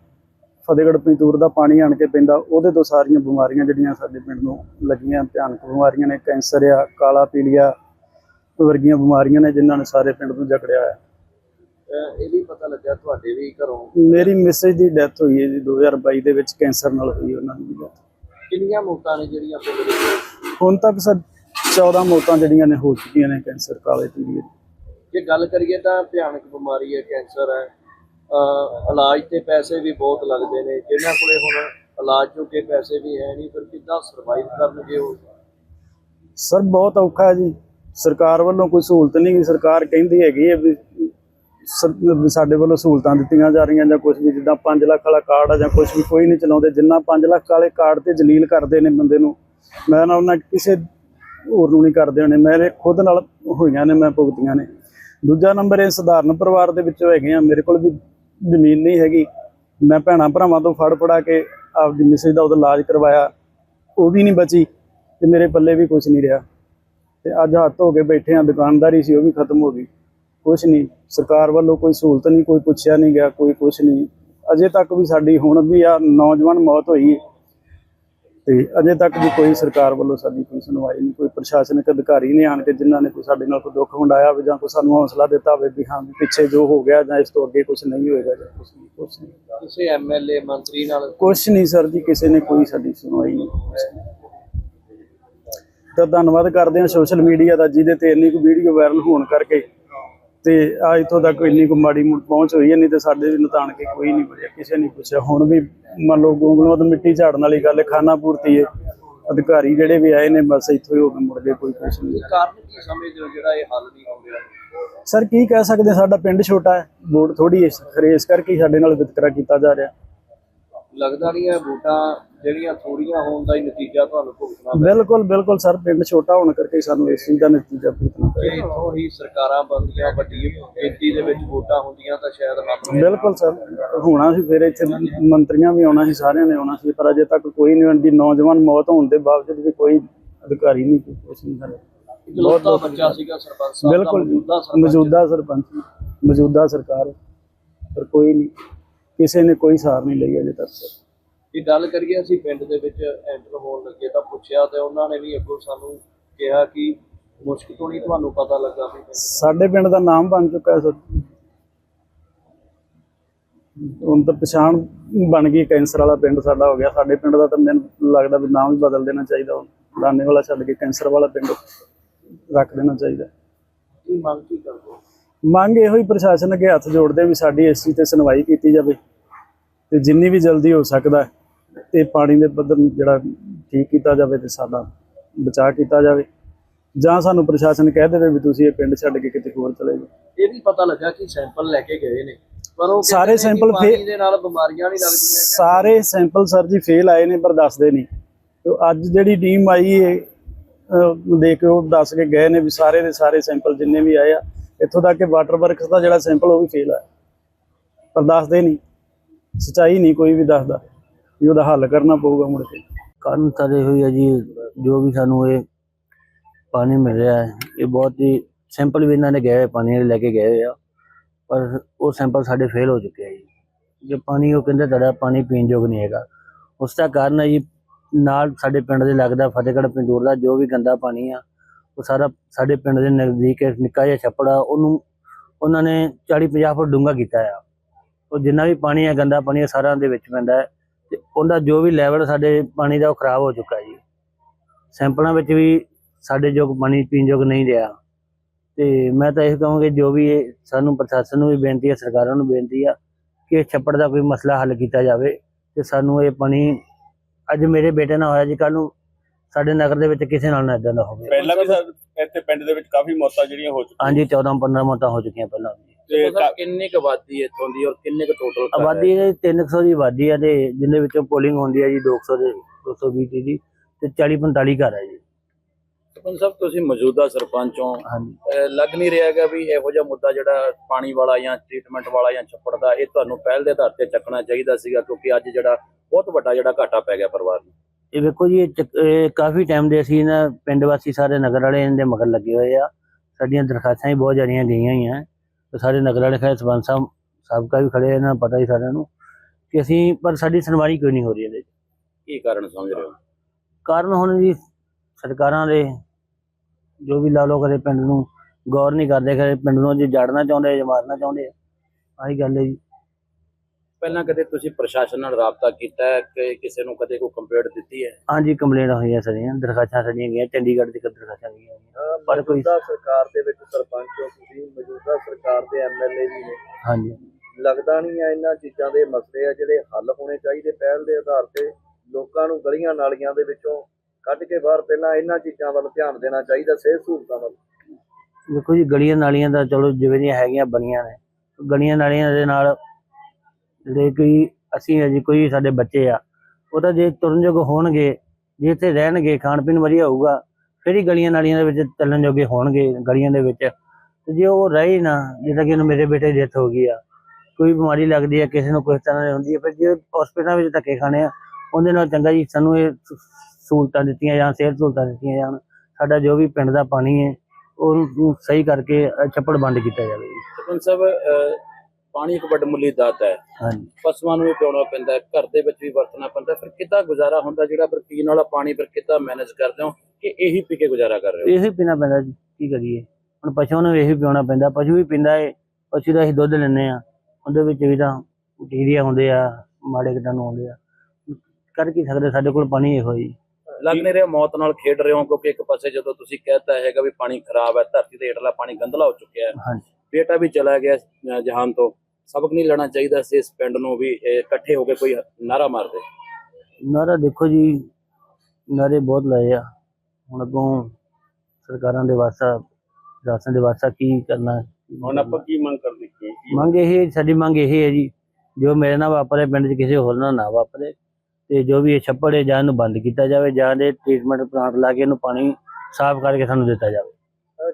ਫਤਿਹਗੜ੍ਹ ਪਿੰਤੂਰ ਦਾ ਪਾਣੀ ਆਣ ਕੇ ਪੈਂਦਾ ਉਹਦੇ ਤੋਂ ਸਾਰੀਆਂ ਬਿਮਾਰੀਆਂ ਜਿਹੜੀਆਂ ਸਾਡੇ ਪਿੰਡ ਨੂੰ ਲੱਗੀਆਂ ਭਿਆਨਕ ਬਿਮਾਰੀਆਂ ਨੇ ਕੈਂਸਰ ਆ ਕਾਲਾ ਪੀਲੀਆ ਵਰਗੀਆਂ ਬਿਮਾਰੀਆਂ ਨੇ ਜਿਨ੍ਹਾਂ ਨੇ ਸਾਰੇ ਪਿੰਡ ਨੂੰ ਜਕੜਿਆ ਹੈ ਇਹ ਵੀ ਪਤਾ ਲੱਗਾ ਤੁਹਾਡੇ ਵੀ ਘਰੋਂ ਮੇਰੀ ਮਿਸੇਜ ਦੀ ਡੈਥ ਹੋਈ ਹੈ ਜੀ 2022 ਦੇ ਵਿੱਚ ਕੈਂਸਰ ਨਾਲ ਹੋਈ ਉਹਨਾਂ ਦੀ death। ਕਿੰਨੀਆਂ ਮੌਤਾਂ ਨੇ ਜਿਹੜੀਆਂ ਪਿੰਡ ਦੇ ਵਿੱਚ? ਹੁਣ ਤੱਕ ਸਰ 14 ਮੌਤਾਂ ਜਿਹੜੀਆਂ ਨੇ ਹੋ ਚੁੱਕੀਆਂ ਨੇ ਕੈਂਸਰ ਕਾਲੇ ਪੀਲੀਏ ਜੇ ਗੱਲ ਕਰੀਏ ਤਾਂ ਭਿਆਨਕ ਬਿਮਾਰੀ ਹੈ ਕੈਂਸਰ ਹੈ ਇਲਾਜ ਤੇ ਪੈਸੇ ਵੀ ਬਹੁਤ ਲੱਗਦੇ ਨੇ। ਜਿਨ੍ਹਾਂ ਕੋਲੇ ਹੁਣ ਇਲਾਜ ਜੋਗੇ ਪੈਸੇ ਵੀ ਹੈ ਨਹੀਂ, ਫਿਰ ਕਿੱਦਾਂ ਸਰਵਾਈਵ ਕਰਨਗੇ ਉਹ? ਸਰ, ਬਹੁਤ ਔਖਾ ਹੈ ਜੀ। ਸਰਕਾਰ ਵੱਲੋਂ ਕੋਈ ਸਹੂਲਤ ਨਹੀਂ ਗੀ। ਸਰਕਾਰ ਕਹਿੰਦੀ ਹੈਗੀ ਹੈ ਵੀ ਸਰ- ਵੀ ਸਾਡੇ ਵੱਲੋਂ ਸਹੂਲਤਾਂ ਦਿੱਤੀਆਂ ਜਾ ਰਹੀਆਂ ਜਾਂ ਕੁਝ ਵੀ, ਜਿੱਦਾਂ 5 ਲੱਖ ਵਾਲਾ ਕਾਰਡ ਆ ਜਾਂ ਕੁਝ ਵੀ, ਕੋਈ ਨਹੀਂ ਚਲਾਉਂਦੇ। ਜਿੰਨਾ 5 ਲੱਖ ਵਾਲੇ ਕਾਰਡ ਤੇ ਜਲੀਲ ਕਰਦੇ ਨੇ ਬੰਦੇ ਨੂੰ, ਮੈਂ ਨਾ ਉਹਨਾਂ ਕਿਸੇ ਹੋਰ ਨੂੰ ਨਹੀਂ ਕਰਦੇ ਹੋਣੇ। ਮੇਰੇ ਖੁਦ ਨਾਲ ਹੋਈਆਂ ਨੇ, ਮੈਂ ਭੁਗਤੀਆਂ ਨੇ। ਦੂਜਾ ਨੰਬਰ, ਇਹ ਸਧਾਰਨ ਪਰਿਵਾਰ ਦੇ ਵਿੱਚੋਂ ਹੈਗੇ ਆ। ਮੇਰੇ ਕੋਲ ਵੀ ਜ਼ਮੀਨ ਨਹੀਂ ਹੈਗੀ। ਮੈਂ ਭੈਣਾਂ ਭਰਾਵਾਂ ਤੋਂ ਫੜ ਫੜਾ ਕੇ ਆਪਦੀ ਮਿਸੇਜ ਦਾ ਉਹਦਾ ਇਲਾਜ ਕਰਵਾਇਆ। ਉਹ ਵੀ ਨਹੀਂ ਬਚੀ ਤੇ ਮੇਰੇ ਪੱਲੇ ਵੀ ਕੁਝ ਨਹੀਂ ਰਿਹਾ। ਤੇ ਅੱਜ ਹੱਥ ਹੋ ਕੇ ਬੈਠੇ ਆ ਦੁਕਾਨਦਾਰੀ ਸੀ, ਉਹ ਵੀ ਖਤਮ ਹੋ ਗਈ। ਕੁਝ ਨਹੀਂ, ਸਰਕਾਰ ਵੱਲੋਂ ਕੋਈ ਸਹੂਲਤ ਨਹੀਂ, ਕੋਈ ਪੁੱਛਿਆ ਨਹੀਂ ਗਿਆ, ਕੋਈ ਕੁਝ ਨਹੀਂ। ਅਜੇ ਤੱਕ ਵੀ ਸਾਡੀ ਹੁਣ ਵੀ ਆ, ਨੌਜਵਾਨ ਮੌਤ ਹੋਈ। ਤੇ ਅਜੇ ਤੱਕ ਵੀ ਕੋਈ ਸਰਕਾਰ ਵੱਲੋਂ ਸਾਡੀ ਕੋਈ ਸੁਣਵਾਈ ਨਹੀਂ ਕੋਈ ਪ੍ਰਸ਼ਾਸਨਿਕ ਅਧਿਕਾਰੀ ਨੇ ਆਣ ਕੇ ਜਿਨ੍ਹਾਂ ਨੇ ਕੋਈ ਸਾਡੇ ਨਾਲ ਕੋਈ ਦੁੱਖ ਵੰਡਾਇਆ ਹੋਵੇ ਜਾਂ ਕੋਈ ਸਾਨੂੰ ਹੌਸਲਾ ਦਿੱਤਾ ਹੋਵੇ ਵੀ ਹਾਂ ਵੀ ਪਿੱਛੇ ਜੋ ਹੋ ਗਿਆ ਜਾਂ ਇਸ ਤੋਂ ਅੱਗੇ ਕੁਝ ਨਹੀਂ ਹੋਏਗਾ ਜਾਂ ਕੁਝ ਨਹੀਂ ਕੁਝ ਨਹੀਂ ਕਿਸੇ ਐਮਐਲਏ ਮੰਤਰੀ ਨਾਲ ਕੁਛ ਨਹੀਂ ਸਰ ਜੀ ਕਿਸੇ ਨੇ ਕੋਈ ਸਾਡੀ ਸੁਣਵਾਈ ਨਹੀਂ। ਤਾਂ ਧੰਨਵਾਦ ਕਰਦੇ ਹਾਂ ਸੋਸ਼ਲ ਮੀਡੀਆ ਦਾ ਜਿਹਦੇ ਤੇ ਇੰਨੀ ਕੁ ਵੀਡੀਓ ਵਾਇਰਲ ਹੋਣ ਕਰਕੇ ਤੇ ਆ ਇੱਥੋਂ ਤੱਕ ਇੰਨੀ ਕੁ ਮਾੜੀ ਮੁੱਢ ਪਹੁੰਚ ਹੋਈ ਹੈ ਨਹੀਂ ਤੇ ਸਾਡੇ ਵੀ ਨਤਾਣ ਕੇ ਕੋਈ ਨਹੀਂ ਬੜਿਆ ਕਿਸੇ ਨੇ ਪੁੱਛਿਆ। ਹੁਣ ਵੀ ਮੰਨ ਲਓ ਗੋਂਗਲੋਂ ਤੋਂ ਮਿੱਟੀ ਝਾੜਨ ਵਾਲੀ ਗੱਲ ਹੈ, ਖਾਨਾ ਪੂਰਤੀ ਹੈ ਅਧਿਕਾਰੀ ਜਿਹੜੇ ਵੀ ਆਏ ਨੇ ਬਸ ਇੱਥੋਂ ਹੀ ਹੋ ਕੇ ਮੁੜ ਗਏ ਕੋਈ ਕੁਛ ਨਹੀਂ। ਕਾਰਨ ਕੀ ਸਮਝਦੇ ਹੋ ਜਿਹੜਾ ਇਹ ਹੱਲ ਨਹੀਂ ਹੋ ਰਿਹਾ ਸਰ ਕੀ ਕਹਿ ਸਕਦੇ ਸਾਡਾ ਪਿੰਡ ਛੋਟਾ ਹੈ ਵੋਟ ਥੋੜੀ ਹੈ ਇਸ ਕਰਕੇ ਸਾਡੇ ਨਾਲ ਵਿਤਕਰਾ ਕੀਤਾ ਜਾ ਰਿਹਾ। ਲੱਗਦਾ ਨਹੀਂ ਹੈ ਵੋਟਾਂ ਜਿਹੜੀਆਂ ਥੋੜੀਆਂ ਹੋਣ ਦਾ ਹੀ ਨਤੀਜਾ ਤੁਹਾਨੂੰ ਭੁਗਤਣਾ ਬਿਲਕੁਲ ਬਿਲਕੁਲ ਸਰ ਪਿੰਡ ਛੋਟਾ ਹੋਣ ਕਰਕੇ ਸਾਨੂੰ ਇਸ ਚੀਜ਼ ਦਾ ਨਤੀਜਾ ਭੁਗਤਣਾ ਪਿਆ ਇੱਥੋਂ ਹੀ ਸਰਕਾਰਾਂ ਬਣਦੀਆਂ ਵੱਡੀ ਗਿਣਤੀ ਦੇ ਵਿੱਚ ਵੋਟਾਂ ਹੁੰਦੀਆਂ ਤਾਂ ਸ਼ਾਇਦ ਹੱਲ ਬਿਲਕੁਲ ਸਰ ਹੋਣਾ ਸੀ ਫਿਰ ਇੱਥੇ ਮੰਤਰੀਆਂ ਵੀ ਆਉਣਾ ਸੀ ਸਾਰਿਆਂ ਨੇ ਆਉਣਾ ਸੀ ਪਰ ਅਜੇ ਤੱਕ ਕੋਈ ਨਹੀਂ ਹੁੰਦੀ ਨੌਜਵਾਨ ਮੌਤ ਹੋਣ ਦੇ ਬਾਵਜੂਦ ਵੀ ਕੋਈ ਅਧਿਕਾਰੀ ਨਹੀਂ ਕੋਈ ਕੁਛ ਨਹੀਂ ਕਰ ਇਕਲੌਤਾ ਬੱਚਾ ਸੀਗਾ ਸਰਪੰਚ ਸਾਹਿਬ ਦਾ ਬਿਲਕੁਲ ਮੌਜੂਦਾ ਸਰਪੰਚ ਮੌਜੂਦਾ ਸਰਕਾਰ ਪਰ ਕੋਈ ਨਹੀਂ। ਕਿਸੇ ਨੇ ਕੋਈ ਸਾਰ ਨਹੀਂ ਲਈ ਅਜੇ ਤੱਕ। ਜੇ ਗੱਲ ਕਰੀਏ ਅਸੀਂ ਪਿੰਡ ਦੇ ਵਿੱਚ ਐਂਟਰ ਹੋਣ ਲੱਗੇ ਤਾਂ ਪੁੱਛਿਆ ਤੇ ਉਹਨਾਂ ਨੇ ਵੀ ਅੱਗੋਂ ਸਾਨੂੰ ਕਿਹਾ ਕਿ ਮੁਸ਼ਕ ਤੋਂ ਨਹੀਂ ਤੁਹਾਨੂੰ ਪਤਾ ਲੱਗਾ ਵੀ ਸਾਡੇ ਪਿੰਡ ਦਾ ਨਾਮ ਬਣ ਚੁੱਕਾ ਹੈ ਸਰ। ਹੁਣ ਤਾਂ ਪਛਾਣ ਬਣ ਗਈ ਕੈਂਸਰ ਵਾਲਾ ਪਿੰਡ ਸਾਡਾ ਹੋ ਗਿਆ। ਸਾਡੇ ਪਿੰਡ ਦਾ ਤਾਂ ਮੈਨੂੰ ਲੱਗਦਾ ਵੀ ਨਾਮ ਹੀ ਬਦਲ ਦੇਣਾ ਚਾਹੀਦਾ। ਹੁਣ ਦਾਨੇ ਵਾਲਾ ਛੱਡ ਕੇ ਕੈਂਸਰ ਵਾਲਾ ਪਿੰਡ ਰੱਖ ਦੇਣਾ ਚਾਹੀਦਾ। ਕੀ ਮੰਗ ਕੀ ਕਰਦੇ? ਮੰਗ ਇਹੋ ਹੀ ਪ੍ਰਸ਼ਾਸਨ ਅੱਗੇ ਹੱਥ ਜੋੜਦੇ ਵੀ ਸਾਡੀ ਇਸ ਚੀਜ਼ ਤੇ ਸੁਣਵਾਈ ਕੀਤੀ ਜਾਵੇ। ਤੇ ਜਿੰਨੀ ਵੀ ਜਲਦੀ ਹੋ ਸਕਦਾ ਇਹ ਪਾਣੀ ਦੇ ਪੱਧਰ ਨੂੰ ਜਿਹੜਾ ਠੀਕ ਕੀਤਾ ਜਾਵੇ ਤੇ ਸਾਡਾ ਬਚਾਅ ਕੀਤਾ ਜਾਵੇ। ਜਾਂ ਸਾਨੂੰ ਪ੍ਰਸ਼ਾਸਨ ਕਹਿ ਦੇਵੇ ਵੀ ਤੁਸੀਂ ਇਹ ਪਿੰਡ ਛੱਡ ਕੇ ਕਿਤੇ ਹੋਰ ਚਲੇ ਜਾਓ। ਇਹ ਵੀ ਪਤਾ ਲੱਗਾ ਕਿ ਸੈਂਪਲ ਲੈ ਕੇ ਗਏ ਨੇ। ਪਰ ਉਹ ਸਾਰੇ ਕਹਿੰਦੇ ਨੇ ਕਿ sample ਫੇ- ਪਾਣੀ ਦੇ ਨਾਲ ਬਿਮਾਰੀਆਂ ਨਹੀਂ ਲੱਗਦੀਆਂ ਸਾਰੇ ਸੈਂਪਲ ਸਰ ਜੀ ਫੇਲ ਆਏ ਨੇ ਪਰ ਦੱਸਦੇ ਨਹੀਂ। ਤੇ ਅੱਜ ਜਿਹੜੀ ਟੀਮ ਆਈ ਹੈ ਅਹ ਦੇ ਕੇ ਉਹ ਦੱਸ ਕੇ ਗਏ ਨੇ ਵੀ ਸਾਰੇ ਦੇ ਸਾਰੇ ਸੈਂਪਲ ਜਿੰਨੇ ਵੀ ਆਏ ਆ ਇੱਥੋਂ ਤੱਕ ਕਿ ਵਾਟਰ ਵਰਕਸ ਦਾ ਜਿਹੜਾ ਸੈਂਪਲ ਉਹ ਵੀ ਫੇਲ ਆ ਪਰ ਦੱਸਦੇ ਨਹੀਂ। ਸਚਾਈ ਨਹੀਂ ਕੋਈ ਵੀ ਦੱਸਦਾ ਵੀ ਉਹਦਾ ਹੱਲ ਕਰਨਾ ਪਊਗਾ ਮੁੜ ਕੇ। ਕਾਰਨ ਤਾਂ ਇਹੋ ਹੀ ਹੈ ਜੀ, ਜੋ ਵੀ ਸਾਨੂੰ ਇਹ ਪਾਣੀ ਮਿਲ ਰਿਹਾ ਹੈ, ਇਹ ਬਹੁਤ ਹੀ ਸੈਂਪਲ ਵੀ ਇਹਨਾਂ ਨੇ ਗਏ ਹੋਏ ਪਾਣੀ ਲੈ ਕੇ ਗਏ ਹੋਏ ਆ। ਪਰ ਉਹ ਸੈਂਪਲ ਸਾਡੇ ਫੇਲ ਹੋ ਚੁੱਕੇ ਆ ਜੀ। ਜੇ ਪਾਣੀ ਉਹ ਕਹਿੰਦੇ ਤੁਹਾਡਾ ਪਾਣੀ ਪੀਣ ਯੋਗ ਨਹੀਂ ਹੈਗਾ। ਉਸ ਦਾ ਕਾਰਨ ਹੈ ਜੀ, ਨਾਲ ਸਾਡੇ ਪਿੰਡ ਦੇ ਲੱਗਦਾ ਫਤਿਹਗੜ੍ਹ, ਪਿੰਡੂਰ ਦਾ ਜੋ ਵੀ ਗੰਦਾ ਪਾਣੀ ਆ, ਉਹ ਸਾਰਾ ਸਾਡੇ ਪਿੰਡ ਦੇ ਨਜ਼ਦੀਕ ਨਿੱਕਾ ਜਿਹਾ ਛੱਪੜ ਆ, ਉਹਨੂੰ ਉਹਨਾਂ ਨੇ 40 50 ਫੁੱਟ ਡੂੰਘਾ ਕੀਤਾ ਆ। ਉਹ ਜਿੰਨਾ ਵੀ ਪਾਣੀ ਹੈ ਗੰਦਾ ਪਾਣੀ ਹੈ ਸਾਰਾ ਦੇ ਵਿੱਚ ਪੈਂਦਾ ਹੈ। ਤੇ ਉਹਦਾ ਜੋ ਵੀ ਲੈਵਲ ਸਾਡੇ ਪਾਣੀ ਦਾ ਉਹ ਖਰਾਬ ਹੋ ਚੁੱਕਾ ਜੀ। ਸੈਂਪਲਾਂ ਵਿੱਚ ਵੀ ਸਾਡੇ ਜੋ ਪਾਣੀ ਪੀਣ ਯੋਗ ਨਹੀਂ ਰਿਹਾ। ਤੇ ਮੈਂ ਤਾਂ ਇਹ ਕਹਾਂਗਾ ਜੋ ਵੀ ਇਹ ਸਾਨੂੰ ਪ੍ਰਸ਼ਾਸਨ ਨੂੰ ਵੀ ਬੇਨਤੀ ਹੈ ਸਰਕਾਰਾਂ ਨੂੰ ਬੇਨਤੀ ਆ ਕਿ ਇਹ ਛੱਪੜ ਦਾ ਕੋਈ ਮਸਲਾ ਹੱਲ ਕੀਤਾ ਜਾਵੇ ਤੇ ਸਾਨੂੰ ਇਹ ਪਾਣੀ ਅੱਜ ਮੇਰੇ ਬੇਟੇ ਨਾਲ ਹੋਇਆ ਜੀ ਕੱਲ ਨੂੰ ਸਾਡੇ ਨਗਰ ਦੇ ਵਿੱਚ ਕਿਸੇ ਨਾਲ ਨਾ ਇਦਾਂ ਦਾ ਹੋਵੇ। ਪਹਿਲਾਂ ਵੀ ਸਰ ਇੱਥੇ ਪਿੰਡ ਦੇ ਵਿੱਚ ਕਾਫੀ ਮੌਤਾਂ ਜਿਹੜੀਆਂ ਹੋ ਚੁੱਕੀਆਂ। ਹਾਂਜੀ 14 15 ਮੌਤਾਂ ਹੋ ਚੁੱਕੀਆਂ ਪਹਿਲਾਂ ਵੀ। ਤੇ ਕਿੰਨੀ ਕੁ ਆਬਾਦੀ ਇੱਥੋਂ ਦੀ ਔਰ ਕਿੰਨੇ ਕੁ ਟੋਟਲ ਆਬਾਦੀ ਇਹ 300 ਦੀ ਆਬਾਦੀ ਹੈ ਤੇ ਜਿੰਦੇ ਵਿੱਚੋਂ ਪੋਲਿੰਗ ਹੁੰਦੀ ਹੈ ਜੀ 200 ਦੇ 220 ਦੀ ਤੇ 40 45 ਘਰ ਹੈ ਜੀ। ਸਰਪੰਚ ਸਾਹਿਬ ਤੁਸੀਂ ਮੌਜੂਦਾ ਸਰਪੰਚ ਹੋ। ਹਾਂਜੀ। ਲੱਗ ਨਹੀਂ ਰਿਹਾ ਹੈਗਾ ਵੀ ਇਹੋ ਜਿਹਾ ਮੁੱਦਾ ਜਿਹੜਾ ਪਾਣੀ ਵਾਲਾ ਜਾਂ ਟ੍ਰੀਟਮੈਂਟ ਵਾਲਾ ਜਾਂ ਛੱਪੜ ਦਾ ਇਹ ਤੁਹਾਨੂੰ ਪਹਿਲ ਦੇ ਆਧਾਰ ਤੇ ਚੱਕਣਾ ਚਾਹੀਦਾ ਸੀਗਾ ਕਿਉਂਕਿ ਅੱਜ ਜਿਹੜਾ ਬਹੁਤ ਵੱਡਾ ਜਿਹੜਾ ਘਾਟਾ ਪੈ ਗਿਆ ਪਰਿਵਾਰ ਨੂੰ। ਇਹ ਵੇਖੋ ਜੀ ਇਹ ਚੱਕ- ਇਹ ਕਾਫੀ ਟਾਈਮ ਦੇ ਅਸੀਂ ਨਾ ਪਿੰਡ ਵਾਸੀ ਸਾਰੇ ਨਗਰ ਵਾਲੇ ਇਹਦੇ ਮਗਰ ਲੱਗੇ ਹੋਏ ਆ। ਸਾਡੀਆਂ ਦਰਖਾਸਤਾਂ ਵੀ ਬਹੁਤ ਜਾਰੀਆਂ ਗਈਆਂ ਹੀ ਆ ਤੇ ਸਾਰੇ ਨਗਰ ਵਾਲੇ ਖੈਰ ਸਰਪੰਚ ਸਾਹਿਬ ਸਾਬਕਾ ਵੀ ਖੜੇ ਆ, ਇਹਨਾਂ ਨੂੰ ਪਤਾ ਹੀ ਸਾਰਿਆਂ ਨੂੰ ਕਿ ਅਸੀਂ ਪਰ ਸਾਡੀ ਸੁਣਵਾਈ ਕੋਈ ਨਹੀਂ ਹੋ ਰਹੀ ਇਹਦੇ 'ਚ ਕੀ ਕਾਰਨ ਸਮਝ ਰਹੇ ਹੋ? ਕਾਰਨ ਹੁਣ ਜੀ ਸਰਕਾਰਾਂ ਦੇ ਜੋ ਵੀ ਲਾ ਲੋ ਕਦੇ ਪਿੰਡ ਨੂੰ ਗੌਰ ਨਹੀਂ ਕਰਦੇ ਕਦੇ ਪਿੰਡ ਨੂੰ ਜੇ ਜੜਨਾ ਚਾਹੁੰਦੇ ਜਾਂ ਮਾਰਨਾ ਚਾਹੁੰਦੇ ਆ ਆਹੀ ਗੱਲ ਹੈ ਜੀ। ਪਹਿਲਾਂ ਕਦੇ ਤੁਸੀਂ ਪ੍ਰਸ਼ਾਸਨ ਨਾਲ ਰਾਬਤਾ ਕੀਤਾ ਹੈ ਕਿ ਕਿਸੇ ਨੂੰ ਕਦੇ ਕੋਈ ਕੰਪਲੇਂਟ ਦਿੱਤੀ ਹੈ? ਹਾਂਜੀ ਕੰਪਲੇਂਟ ਹੋਈਆਂ ਸਾਡੀਆਂ ਦਰਖਾਸਤਾਂ ਸਾਡੀਆਂ ਗਈਆਂ ਚੰਡੀਗੜ੍ਹ ਦੀ ਦਰਖਾਸਤਾਂ ਗਈਆਂ ਪਰ ਕੋਈ- ਸਰਕਾਰ ਦੇ ਵਿੱਚ ਸਰਪੰਚ ਹੋ ਤੁਸੀਂ ਮੌਜੂਦਾ ਸਰਕਾਰ ਦੇ ਐਮਐਲਏ ਵੀ ਨੇ। ਹਾਂਜੀ। ਲੱਗਦਾ ਨਹੀਂ ਆ ਇਹਨਾਂ ਚੀਜ਼ਾਂ ਦੇ ਮਸਲੇ ਆ ਜਿਹੜੇ ਹੱਲ ਹੋਣੇ ਚਾਹੀਦੇ ਪਹਿਲ ਦੇ ਆਧਾਰ ਤੇ ਲੋਕਾਂ ਨੂੰ ਗਲੀਆਂ ਨਾਲੀਆਂ ਦੇ ਵਿੱਚੋਂ ਕੱਢ ਕੇ ਬਾਹਰ ਪਹਿਲਾਂ ਇਹਨਾਂ ਚੀਜ਼ਾਂ ਵੱਲ ਧਿਆਨ ਦੇਣਾ ਚਾਹੀਦਾ ਸਿਹਤ ਸਹੂਲਤਾਂ ਵੱਲ। ਦੇਖੋ ਜੀ ਗਲੀਆਂ ਨਾਲੀਆਂ ਦਾ ਚਲੋ ਜਿਵੇਂ ਦੀਆਂ ਹੈਗੀਆਂ ਬਣੀਆਂ ਨੇ ਗਲੀਆਂ ਨਾਲੀਆਂ ਦੇ ਨਾਲ ਜਿਹੜੇ ਕੋਈ ਅਸੀਂ ਅਜੇ ਕੋਈ ਸਾਡੇ ਬੱਚੇ ਆ ਉਹ ਤਾਂ ਜੇ ਤੁਰਨਯੋਗ ਹੋਣਗੇ, ਜੇ ਇੱਥੇ ਰਹਿਣਗੇ ਖਾਣ ਪੀਣ ਵਧੀਆ ਹੋਊਗਾ, ਫਿਰ ਹੀ ਗਲੀਆਂ ਨਾਲੀਆਂ ਦੇ ਵਿੱਚ ਚੱਲਣ ਜੋਗੇ ਹੋਣਗੇ, ਗਲੀਆਂ ਦੇ ਵਿੱਚ। ਤੇ ਜੇ ਉਹ ਰਹੇ ਨਾ, ਜਿੱਦਾਂ ਕਿ ਹੁਣ ਮੇਰੇ ਬੇਟੇ ਦੀ ਡੈਥ ਹੋ ਗਈ ਆ, ਕੋਈ ਬਿਮਾਰੀ ਲੱਗਦੀ ਹੈ ਕਿਸੇ ਨੂੰ ਕਿਸੇ ਤਰ੍ਹਾਂ ਦੀ ਹੁੰਦੀ ਹੈ ਫਿਰ ਜੇ ਹਸਪੀਟਲਾਂ ਵਿੱਚ ਧੱਕੇ ਖਾਣੇ ਆ, ਉਹਦੇ ਨਾਲ ਚੰਗਾ ਜੀ ਸਾਨੂੰ ਇਹ ਸਹੂਲਤਾਂ ਦਿੱਤੀਆਂ ਜਾਣ, ਸਿਹਤ ਸਹੂਲਤਾਂ ਦਿੱਤੀਆਂ ਜਾਣ, ਸਾਡਾ ਜੋ ਵੀ ਪਿੰਡ ਦਾ ਪਾਣੀ ਹੈ, ਉਹਨੂੰ ਸਹੀ ਕਰਕੇ ਛੱਪੜ ਬੰਦ ਕੀਤਾ ਜਾਵੇ ਜੀ। ਸਰਪੰਚ ਸਾਹਿਬ ਪਾਣੀ ਇੱਕ ਵੱਡਮੁੱਲੀ ਦਾਤ ਹੈ। ਹਾਂਜੀ। ਪਸ਼ੂਆਂ ਨੂੰ ਵੀ ਪਿਉਣਾ ਪੈਂਦਾ ਹੈ ਘਰ ਦੇ ਵਿੱਚ ਵੀ ਵਰਤਣਾ ਪੈਂਦਾ। ਫਿਰ ਕਿੱਦਾਂ ਗੁਜ਼ਾਰਾ ਹੁੰਦਾ ਜਿਹੜਾ ਫਿਰ ਪੀਣ ਵਾਲਾ ਪਾਣੀ ਫਿਰ ਕਿੱਦਾਂ ਮੈਨੇਜ ਕਰਦੇ ਹੋ ਕਿ ਇਹੀ ਪੀ ਕੇ ਗੁਜ਼ਾਰਾ ਕਰ ਰਹੇ ਹੋ? ਇਹੀ ਪੀਣਾ ਪੈਂਦਾ ਜੀ ਕੀ ਕਰੀਏ? ਹੁਣ ਪਸ਼ੂਆਂ ਨੂੰ ਇਹੀ ਪਿਉਣਾ ਪੈਂਦਾ ਪਸ਼ੂ ਵੀ ਪੀਂਦਾ ਏ ਪਸ਼ੂ ਦਾ ਅਸੀਂ ਦੁੱਧ ਲੈਂਦੇ ਆ ਉਹਦੇ ਵਿੱਚ ਵੀ ਤਾਂ ਬੈਕਟੀਰੀਆ ਹੁੰਦੇ ਆ ਮਾੜੇ ਕੀਟਾਣੂ ਹੁੰਦੇ ਆ। ਕਰ ਕੀ ਸਕਦੇ ਸਾਡੇ ਕੋਲ ਪਾਣੀ ਇਹੋ ਹੀ। ਲੱਗ ਨਹੀਂ ਰਿਹਾ ਮੌਤ ਨਾਲ ਖੇਡ ਰਹੇ ਹੋ ਕਿਉਂਕਿ ਇੱਕ ਪਾਸੇ ਜਦੋਂ ਤੁਸੀਂ ਕਹਿਤਾ ਹੈਗਾ ਵੀ ਪਾਣੀ ਖਰਾਬ ਹੈ ਧਰਤੀ ਦੇ ਹੇਠਲਾ ਪਾਣੀ ਗੰਦਲਾ ਹੋ ਚੁੱਕਿਆ ਹੈ। ਹਾਂਜੀ। ਬੇਟਾ ਵੀ ਚਲਾ ਗਿਆ ਜਹਾਨ ਤੋਂ। ਸਬਕ ਨਹੀਂ ਲੈਣਾ ਚਾਹੀਦਾ ਸੀ ਇਸ ਪਿੰਡ ਨੂੰ ਵੀ ਇਕੱਠੇ ਹੋ ਕੇ ਕੋਈ ਨਾਰਾ ਮਾਰਦੇ। ਨਾਰਾ ਦੇਖੋ ਜੀ ਨਾਰੇ ਬਹੁਤ ਲਏ ਆ। ਹੁਣ ਅੱਗੋਂ ਸਰਕਾਰਾਂ ਦੇ ਵਾਸਾ ਰਾਸ਼ਨ ਦੇ ਵਾਸਾ ਕੀ ਕਰਨਾ? ਹੁਣ ਆਪਾਂ ਕੀ ਮੰਗ ਕਰਦੇ ਹਾਂ? ਮੰਗ ਇਹ ਸਾਡੀ ਮੰਗ ਇਹ ਹੈ ਜੀ ਜੋ ਮੇਰੇ ਨਾਲ ਵਾਪਰੇ ਪਿੰਡ 'ਚ ਕਿਸੇ ਹੋਰ ਨਾਲ ਨਾ ਵਾਪਰੇ ਤੇ ਜੋ ਵੀ ਇਹ ਛੱਪੜ ਹੈ ਜਾਂ ਇਹਨੂੰ ਬੰਦ ਕੀਤਾ ਜਾਵੇ ਜਾਂ ਦੇ ਟ੍ਰੀਟਮੈਂਟ ਪਲਾਂਟ ਲਾ ਕੇ ਇਹਨੂੰ ਪਾਣੀ ਸਾਫ਼ ਕਰਕੇ ਸਾਨੂੰ ਦਿੱਤਾ ਜਾਵੇ।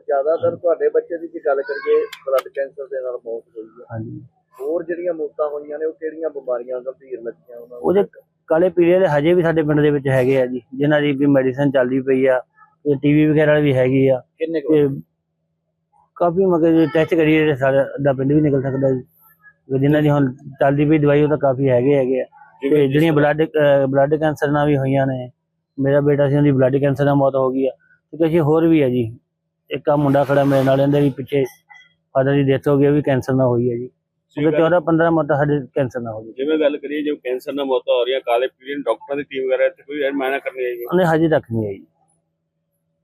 ਜ਼ਿਆਦਾਤਰ ਤੁਹਾਡੇ ਬੱਚੇ ਦੀ ਜੇ ਗੱਲ ਕਰੀਏ ਬਲੱਡ ਕੈਂਸਰ ਦੇ ਨਾਲ ਮੌਤ ਹੋਈ ਹੈ। ਹਾਂਜੀ। ਹੋਰ ਜਿਹੜੀਆਂ ਮੌਤਾਂ ਹੋਈਆਂ ਨੇ ਉਹ ਕਿਹੜੀਆਂ ਬਿਮਾਰੀਆਂ ਗੰਭੀਰ ਲੱਗੀਆਂ ਉਹਨਾਂ ਨੂੰ ਉਹਦੇ ਕਾਲੇ ਪੀਲੇ ਦੇ ਹਜੇ ਵੀ ਸਾਡੇ ਪਿੰਡ ਦੇ ਵਿੱਚ ਹੈਗੇ ਆ ਜੀ ਜਿਨ੍ਹਾਂ ਦੀ ਵੀ ਮੈਡੀਸਨ ਚੱਲਦੀ ਪਈ ਆ ਤੇ ਟੀਵੀ ਵਗੈਰਾ ਵੀ ਹੈਗੀ ਆ। ਕਿੰਨੇ ਕੁ ਤੇ ਕਾਫੀ ਮਗਰ ਜੇ ਟੈਸਟ ਕਰੀਏ ਤੇ ਸਾਡਾ ਅੱਧਾ ਪਿੰਡ ਵੀ ਨਿਕਲ ਸਕਦਾ ਜੀ। ਤੇ ਜਿਨ੍ਹਾਂ ਦੀ ਹੁਣ ਚੱਲਦੀ ਪਈ ਦਵਾਈ ਉਹ ਤਾਂ ਕਾਫੀ ਹੈਗੇ ਹੈਗੇ ਆ। ਤੇ ਜਿਹੜੀਆਂ ਬਲੱਡ ਬਲੱਡ ਕੈਂਸਰ ਨਾਲ ਵੀ ਹੋਈਆਂ ਨੇ ਮੇਰਾ ਬੇਟਾ ਸੀ ਉਹਦੀ ਬਲੱਡ ਕੈਂਸਰ ਨਾਲ ਮੌਤ ਹੋ ਗਈ ਆ। ਤੇ ਕਿਸੇ ਹੋਰ ਵੀ ਆ ਜੀ ਇੱਕ ਆ ਮੁੰਡਾ ਖੜਾ ਮੇਰੇ ਨਾਲ ਇਹਦੇ ਵੀ ਪਿੱਛੇ ਫਾਦਰ ਦੀ ਡੈਥ ਹੋ ਗਈ ਉਹ ਵੀ ਕੈਂਸਰ ਨਾਲ ਹੋਈ ਹੈ ਜੀ। ਕਿਉਂਕਿ 14 15 ਮੌਤਾਂ ਸਾਡੇ ਕੈਂਸਰ ਨਾਲ ਹੋ ਗਈ। ਜਿਵੇਂ ਗੱਲ ਕਰੀਏ ਜਿਵੇਂ ਕੈਂਸਰ ਨਾਲ ਮੌਤਾਂ ਹੋ ਰਹੀਆਂ ਕਾਲੇ ਪੀਲੀਅਨ ਡਾਕਟਰਾਂ ਦੀ ਟੀਮ ਵਗੈਰਾ ਇੱਥੇ ਕੋਈ ਮਾਇਨਾ ਕਰਨੀ ਹੈ ਜੀ ਉਹਨੇ ਹਜੇ ਤੱਕ ਨਹੀਂ ਆਈ।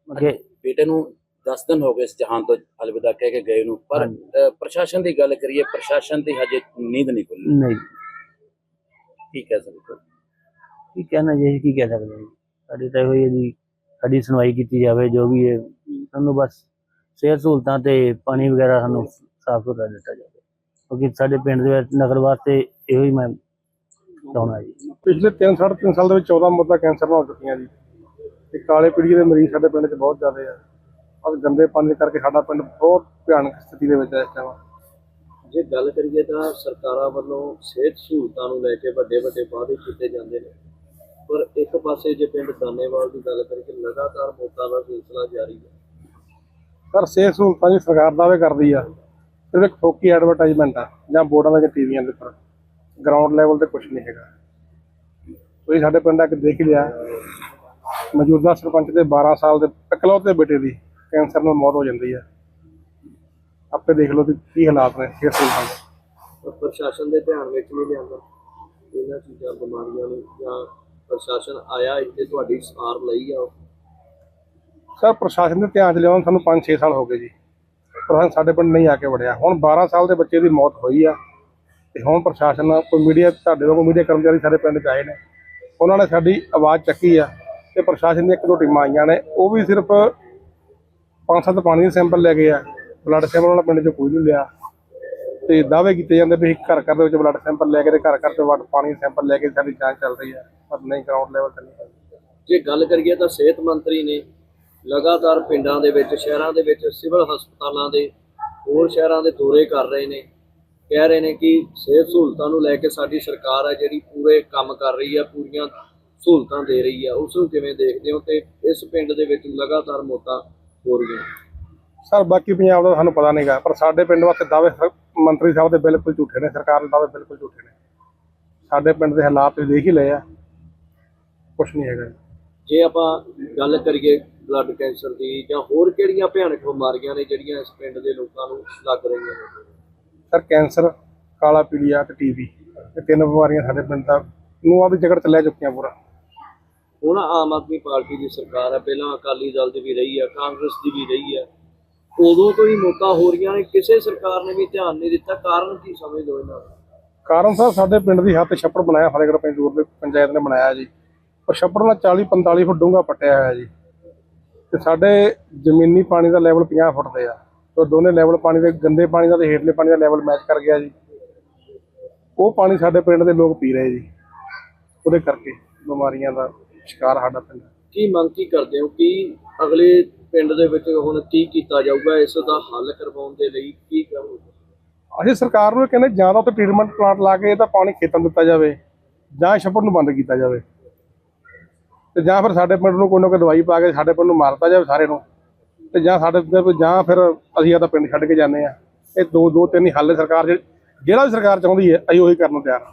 ਅੱਗੇ ਬੇਟੇ ਨੂੰ 10 ਦਿਨ ਹੋ ਗਏ ਇਸ ਜਹਾਨ ਤੋਂ ਅਲਵਿਦਾ ਕਹਿ ਕੇ ਗਏ ਨੂੰ ਪਰ ਪ੍ਰਸ਼ਾਸਨ ਦੀ ਗੱਲ ਕਰੀਏ ਪ੍ਰਸ਼ਾਸਨ ਦੀ ਹਜੇ ਨੀਂਦ ਨਹੀਂ ਖੁੱਲੀ। ਨਹੀਂ। ਕੀ ਕਹਿ ਸਕਦੇ ਹੋ? ਕੀ ਕਹਿਣਾ ਜੀ ਕੀ ਕਹਿ ਸਕਦੇ ਹਾਂ? ਜੀ ਸਾਡੀ ਤਾਂ ਇਹੋ ਹੀ ਹੈ ਜੀ ਸਾਡੀ ਸੁਣਵਾਈ ਕੀਤੀ ਜਾਵੇ ਜੋ ਵੀ ਹੈ। ਸਾਨੂੰ ਬਸ ਸਿਹਤ ਸਹੂਲਤਾਂ ਤੇ ਪਾਣੀ ਵਗੈਰਾ ਸਾਨੂੰ ਸਾਫ਼ ਸੁਥਰਾ ਦਿੱਤਾ ਜਾਵੇ। ਕਿਉਂਕਿ ਸਾਡੇ ਪਿੰਡ ਦੇ ਵਿੱਚ ਨਗਰ ਵਾਸਤੇ ਇਹੋ ਹੀ ਮੈਂ ਚਾਹੁੰਦਾ ਜੀ। ਪਿਛਲੇ 3 ਸਾਢੇ ਤਿੰਨ ਸਾਲ ਦੇ ਵਿੱਚ 14 ਮੌਤਾਂ ਕੈਂਸਰ ਨਾਲ ਹੋ ਚੁੱਕੀਆਂ ਜੀ। ਤੇ ਕਾਲੇ ਪੀੜੀਏ ਦੇ ਮਰੀਜ਼ ਸਾਡੇ ਪਿੰਡ 'ਚ ਬਹੁਤ ਜ਼ਿਆਦੇ ਆ। ਔਰ ਗੰਦੇ ਪਾਣੀ ਕਰਕੇ ਸਾਡਾ ਪਿੰਡ ਬਹੁਤ ਭਿਆਨਕ ਸਥਿਤੀ ਦੇ ਵਿੱਚ ਹੈ ਇਸ ਟਾਈਮ ਜੇ ਗੱਲ ਕਰੀਏ ਤਾਂ ਸਰਕਾਰਾਂ ਵੱਲੋਂ ਸਿਹਤ ਸਹੂਲਤਾਂ ਨੂੰ ਲੈ ਕੇ ਵੱਡੇ ਵੱਡੇ ਵਾਅਦੇ ਕੀਤੇ ਜਾਂਦੇ ਨੇ। ਪਰ ਇੱਕ ਪਾਸੇ ਜੇ ਪਿੰਡ ਦਾਨੇਵਾਲ ਦੀ ਗੱਲ ਕਰੀਏ ਲਗਾਤਾਰ ਮੌਤਾਂ ਦਾ ਸਿਲਸਿਲਾ ਜਾਰੀ ਹੈ। ਪਰ ਸਿਹਤ ਸਹੂਲਤਾਂ ਜੀ ਸਰਕਾਰ ਦਾਅਵੇ ਕਰਦੀ ਆ। ਸਿਰਫ ਇੱਕ ਫੋਕੀ ਐਡਵਰਟਾਈਜ਼ਮੈਂਟ ਆ ਜਾਂ ਬੋਰਡਾਂ ਦੇ ਜਾਂ ਟੀਵੀਆਂ ਦੇ ਉੱਪਰ। ਗਰਾਊਂਡ ਲੈਵਲ ਤੇ ਕੁਝ ਨਹੀਂ ਹੈਗਾ। ਤੁਸੀਂ ਸਾਡੇ ਪਿੰਡ ਆ ਕੇ ਦੇਖ ਹੀ ਲਿਆ। ਮੌਜੂਦਾ ਸਰਪੰਚ ਦੇ 12 ਸਾਲ ਦੇ ਇਕਲੌਤੇ ਬੇਟੇ ਦੀ ਕੈਂਸਰ ਨਾਲ ਮੌਤ ਹੋ ਜਾਂਦੀ ਆ। ਆਪੇ ਦੇਖ ਲਓ ਕਿ ਕੀ ਹਾਲਾਤ ਨੇ ਦੇ ਪਰ ਪ੍ਰਸ਼ਾਸਨ ਦੇ ਧਿਆਨ ਵਿੱਚ ਨਹੀਂ ਲਿਆਂਦਾ। ਇਹਨਾਂ ਚੀਜ਼ਾਂ ਬਿਮਾਰੀਆਂ ਨੂੰ ਜਾਂ ਪ੍ਰਸ਼ਾਸਨ ਆਇਆ ਇੱਥੇ ਤੁਹਾਡੀ ਸਾਰ ਲਈ ਆ ਸਰ ਪ੍ਰਸ਼ਾਸਨ ਦੇ ਧਿਆਨ ਚ ਲਿਆਉਣ ਸਾਨੂੰ 5-6 ਸਾਲ ਹੋ ਗਏ ਜੀ। ਪ੍ਰਸ਼ਾਸਨ ਸਾਡੇ ਪਿੰਡ ਨਹੀਂ ਆ ਕੇ ਵੜਿਆ। ਹੁਣ 12 ਸਾਲ ਦੇ ਬੱਚੇ ਦੀ ਮੌਤ ਹੋਈ ਆ ਤੇ ਹੁਣ ਪ੍ਰਸ਼ਾਸਨ, ਕੋਈ ਮੀਡੀਆ, ਤੁਹਾਡੇ ਵਾਂਗੂ ਮੀਡੀਆ ਕਰਮਚਾਰੀ ਸਾਡੇ ਪਿੰਡ ਚ ਆਏ ਨੇ। ਉਹਨਾਂ ਨੇ ਸਾਡੀ ਆਵਾਜ਼ ਚੱਕੀ ਆ ਤੇ ਪ੍ਰਸ਼ਾਸਨ ਦੀਆਂ ਇੱਕ ਦੋ ਟੀਮਾਂ ਆਈਆਂ ਨੇ। ਉਹ ਵੀ ਸਿਰਫ ਪੰਜ ਸੱਤ ਪਾਣੀ ਦੇ ਸੈਂਪਲ ਲੈ ਗਏ ਆ। ਬਲੱਡ ਸੈਂਪਲ ਉਹਨਾਂ ਪਿੰਡ ਚੋਂ ਕੋਈ ਨਹੀਂ ਲਿਆ। ਤੇ ਦਾਅਵੇ ਕੀਤੇ ਜਾਂਦੇ ਵੀ ਘਰ ਘਰ ਦੇ ਵਿੱਚ ਬਲੱਡ ਸੈਂਪਲ ਲੈ ਕੇ ਤੇ ਘਰ ਘਰ ਤੋਂ ਵੱਡ ਪਾਣੀ ਸੈਂਪਲ ਲੈ ਕੇ ਸਾਡੀ ਜਾਂਚ ਚੱਲ ਰਹੀ ਹੈ ਪਰ ਨਹੀਂ ਗਰਾਊਂਡ ਲੈਵਲ ਤੇ ਨਹੀਂ ਜੇ ਗੱਲ ਕਰੀਏ ਤਾਂ ਸਿਹਤ ਮੰਤਰੀ ਨੇ ਲਗਾਤਾਰ ਪਿੰਡਾਂ ਦੇ ਵਿੱਚ ਸ਼ਹਿਰਾਂ ਦੇ ਵਿੱਚ ਸਿਵਲ ਹਸਪਤਾਲਾਂ ਦੇ ਹੋਰ ਸ਼ਹਿਰਾਂ ਦੇ ਦੌਰੇ ਕਰ ਰਹੇ ਨੇ। ਕਹਿ ਰਹੇ ਨੇ ਕਿ ਸਿਹਤ ਸਹੂਲਤਾਂ ਨੂੰ ਲੈ ਕੇ ਸਾਡੀ ਸਰਕਾਰ ਹੈ ਜਿਹੜੀ ਪੂਰੇ ਕੰਮ ਕਰ ਰਹੀ ਹੈ ਪੂਰੀਆਂ ਸਹੂਲਤਾਂ ਦੇ ਰਹੀ ਹੈ। ਉਸ ਨੂੰ ਕਿਵੇਂ ਦੇਖਦੇ ਹੋ ਤੇ ਇਸ ਪਿੰਡ ਦੇ ਵਿੱਚ ਲਗਾਤਾਰ ਮੌਤਾਂ ਹੋ ਰਹੀਆਂ ਸਰ ਬਾਕੀ ਪੰਜਾਬ ਦਾ ਸਾਨੂੰ ਪਤਾ ਨਹੀਂਗਾ ਪਰ ਸਾਡੇ ਪਿੰਡ ਵਾਸਤੇ ਦਾਅਵੇ ਮੰਤਰੀ ਸਾਹਿਬ ਦੇ ਬਿਲਕੁਲ ਝੂਠੇ ਨੇ ਸਰਕਾਰ ਦੇ ਦਾਅਵੇ ਬਿਲਕੁਲ ਝੂਠੇ ਨੇ। ਸਾਡੇ ਪਿੰਡ ਦੇ ਹਾਲਾਤ ਤੁਸੀਂ ਦੇਖ ਹੀ ਲਏ ਆ। ਕੁਛ ਨਹੀਂ ਹੈਗਾ। ਜੇ ਆਪਾਂ ਗੱਲ ਕਰੀਏ ਬਲੱਡ ਕੈਂਸਰ ਦੀ ਜਾਂ ਹੋਰ ਕਿਹੜੀਆਂ ਭਿਆਨਕ ਬਿਮਾਰੀਆਂ ਨੇ ਜਿਹੜੀਆਂ ਇਸ ਪਿੰਡ ਦੇ ਲੋਕਾਂ ਨੂੰ ਲੱਗ ਰਹੀਆਂ ਨੇ? ਸਰ ਕੈਂਸਰ ਕਾਲਾ ਪੀਲੀਆ ਤੇ ਟੀਬੀ ਇਹ ਤਿੰਨ ਬਿਮਾਰੀਆਂ ਸਾਡੇ ਪਿੰਡ ਦਾ ਨੂੰ ਆਦੀ ਜਗੜ ਚ ਲੈ ਚੁੱਕੀਆਂ ਪੂਰਾ। ਹੁਣ ਆਮ ਆਦਮੀ ਪਾਰਟੀ ਦੀ ਸਰਕਾਰ ਹੈ ਪਹਿਲਾਂ ਅਕਾਲੀ ਦਲ ਦੀ ਵੀ ਰਹੀ ਹੈ ਕਾਂਗਰਸ ਦੀ ਵੀ ਰਹੀ ਹੈ ਉਦੋਂ ਤੋਂ ਹੀ ਮੌਤਾਂ ਹੋ ਰਹੀਆਂ ਨੇ ਕਿਸੇ ਸਰਕਾਰ ਨੇ ਵੀ ਧਿਆਨ ਨਹੀਂ ਦਿੱਤਾ ਕਾਰਨ ਕੀ ਸਮਝਦੇ ਇਹਨਾਂ ਦਾ? ਕਾਰਨ ਸਾਹਿਬ ਸਾਡੇ ਪਿੰਡ ਦੀ ਹੱਥ ਛੱਪੜ ਬਣਾਇਆ ਫਤਿਹਗੜ੍ਹ ਪੰਜੂਰ ਦੇ ਪੰਚਾਇਤ ਨੇ ਬਣਾਇਆ ਜੀ। ਉਹ ਛੱਪੜ ਨਾਲ 40 45 ਫੁੱਟ ਡੂੰਘਾ ਪੱਟਿਆ ਹੋਇਆ ਜੀ। ਤੇ ਸਾਡੇ ਜ਼ਮੀਨੀ ਪਾਣੀ ਦਾ ਲੈਵਲ 50 ਫੁੱਟ ਤੇ ਆ। ਤੇ ਦੋਨੇ ਲੈਵਲ ਪਾਣੀ ਦੇ ਗੰਦੇ ਪਾਣੀ ਦਾ ਤੇ ਹੇਠਲੇ ਪਾਣੀ ਦਾ ਲੈਵਲ ਮੈਚ ਕਰ ਗਿਆ ਜੀ। ਉਹ ਪਾਣੀ ਸਾਡੇ ਪਿੰਡ ਦੇ ਲੋਕ ਪੀ ਰਹੇ ਜੀ। ਉਹਦੇ ਕਰਕੇ ਬਿਮਾਰੀਆਂ ਦਾ ਸ਼ਿਕਾਰ ਸਾਡਾ ਪਿੰਡ। ਕੀ ਮੰਗ ਕੀ ਕਰਦੇ ਹੋ? ਕੀ ਅਗਲੇ ਪਿੰਡ ਦੇ ਵਿੱਚ ਹੁਣ ਕੀ ਕੀਤਾ ਜਾਊਗਾ? ਇਸ ਦਾ ਹੱਲ ਕਰਵਾਉਣ ਦੇ ਲਈ ਕੀ ਕਰੋਗੇ ਅਸੀਂ ਸਰਕਾਰ ਨੂੰ ਕਹਿੰਦੇ ਜਾਂ ਤਾਂ ਉੱਥੇ ਟ੍ਰੀਟਮੈਂਟ ਪਲਾਂਟ ਲਾ ਕੇ ਇਹਦਾ ਪਾਣੀ ਖੇਤਾਂ ਦਿੱਤਾ ਜਾਵੇ ਜਾਂ ਛੱਪੜ ਨੂੰ ਬੰਦ ਕੀਤਾ ਜਾਵੇ। ਤੇ ਜਾਂ ਫਿਰ ਸਾਡੇ ਪਿੰਡ ਨੂੰ ਕੋਈ ਨਾ ਕੋਈ ਦਵਾਈ ਪਾ ਕੇ ਸਾਡੇ ਪਿੰਡ ਨੂੰ ਮਾਰਤਾ ਜਾਵੇ ਸਾਰੇ ਨੂੰ, ਤੇ ਜਾਂ ਸਾਡੇ ਜਾਂ ਫਿਰ ਅਸੀਂ ਇਹਦਾ ਪਿੰਡ ਛੱਡ ਕੇ ਜਾਂਦੇ ਆ ਇਹ ਦੋ ਦੋ ਤਿੰਨ ਹੀ ਹੱਲ ਸਰਕਾਰ ਜਿਹੜਾ ਵੀ ਸਰਕਾਰ ਚਾਹੁੰਦੀ ਹੈ, ਅਸੀਂ ਉਹੀ ਕਰਨ ਨੂੰ ਤਿਆਰ ਹਾਂ।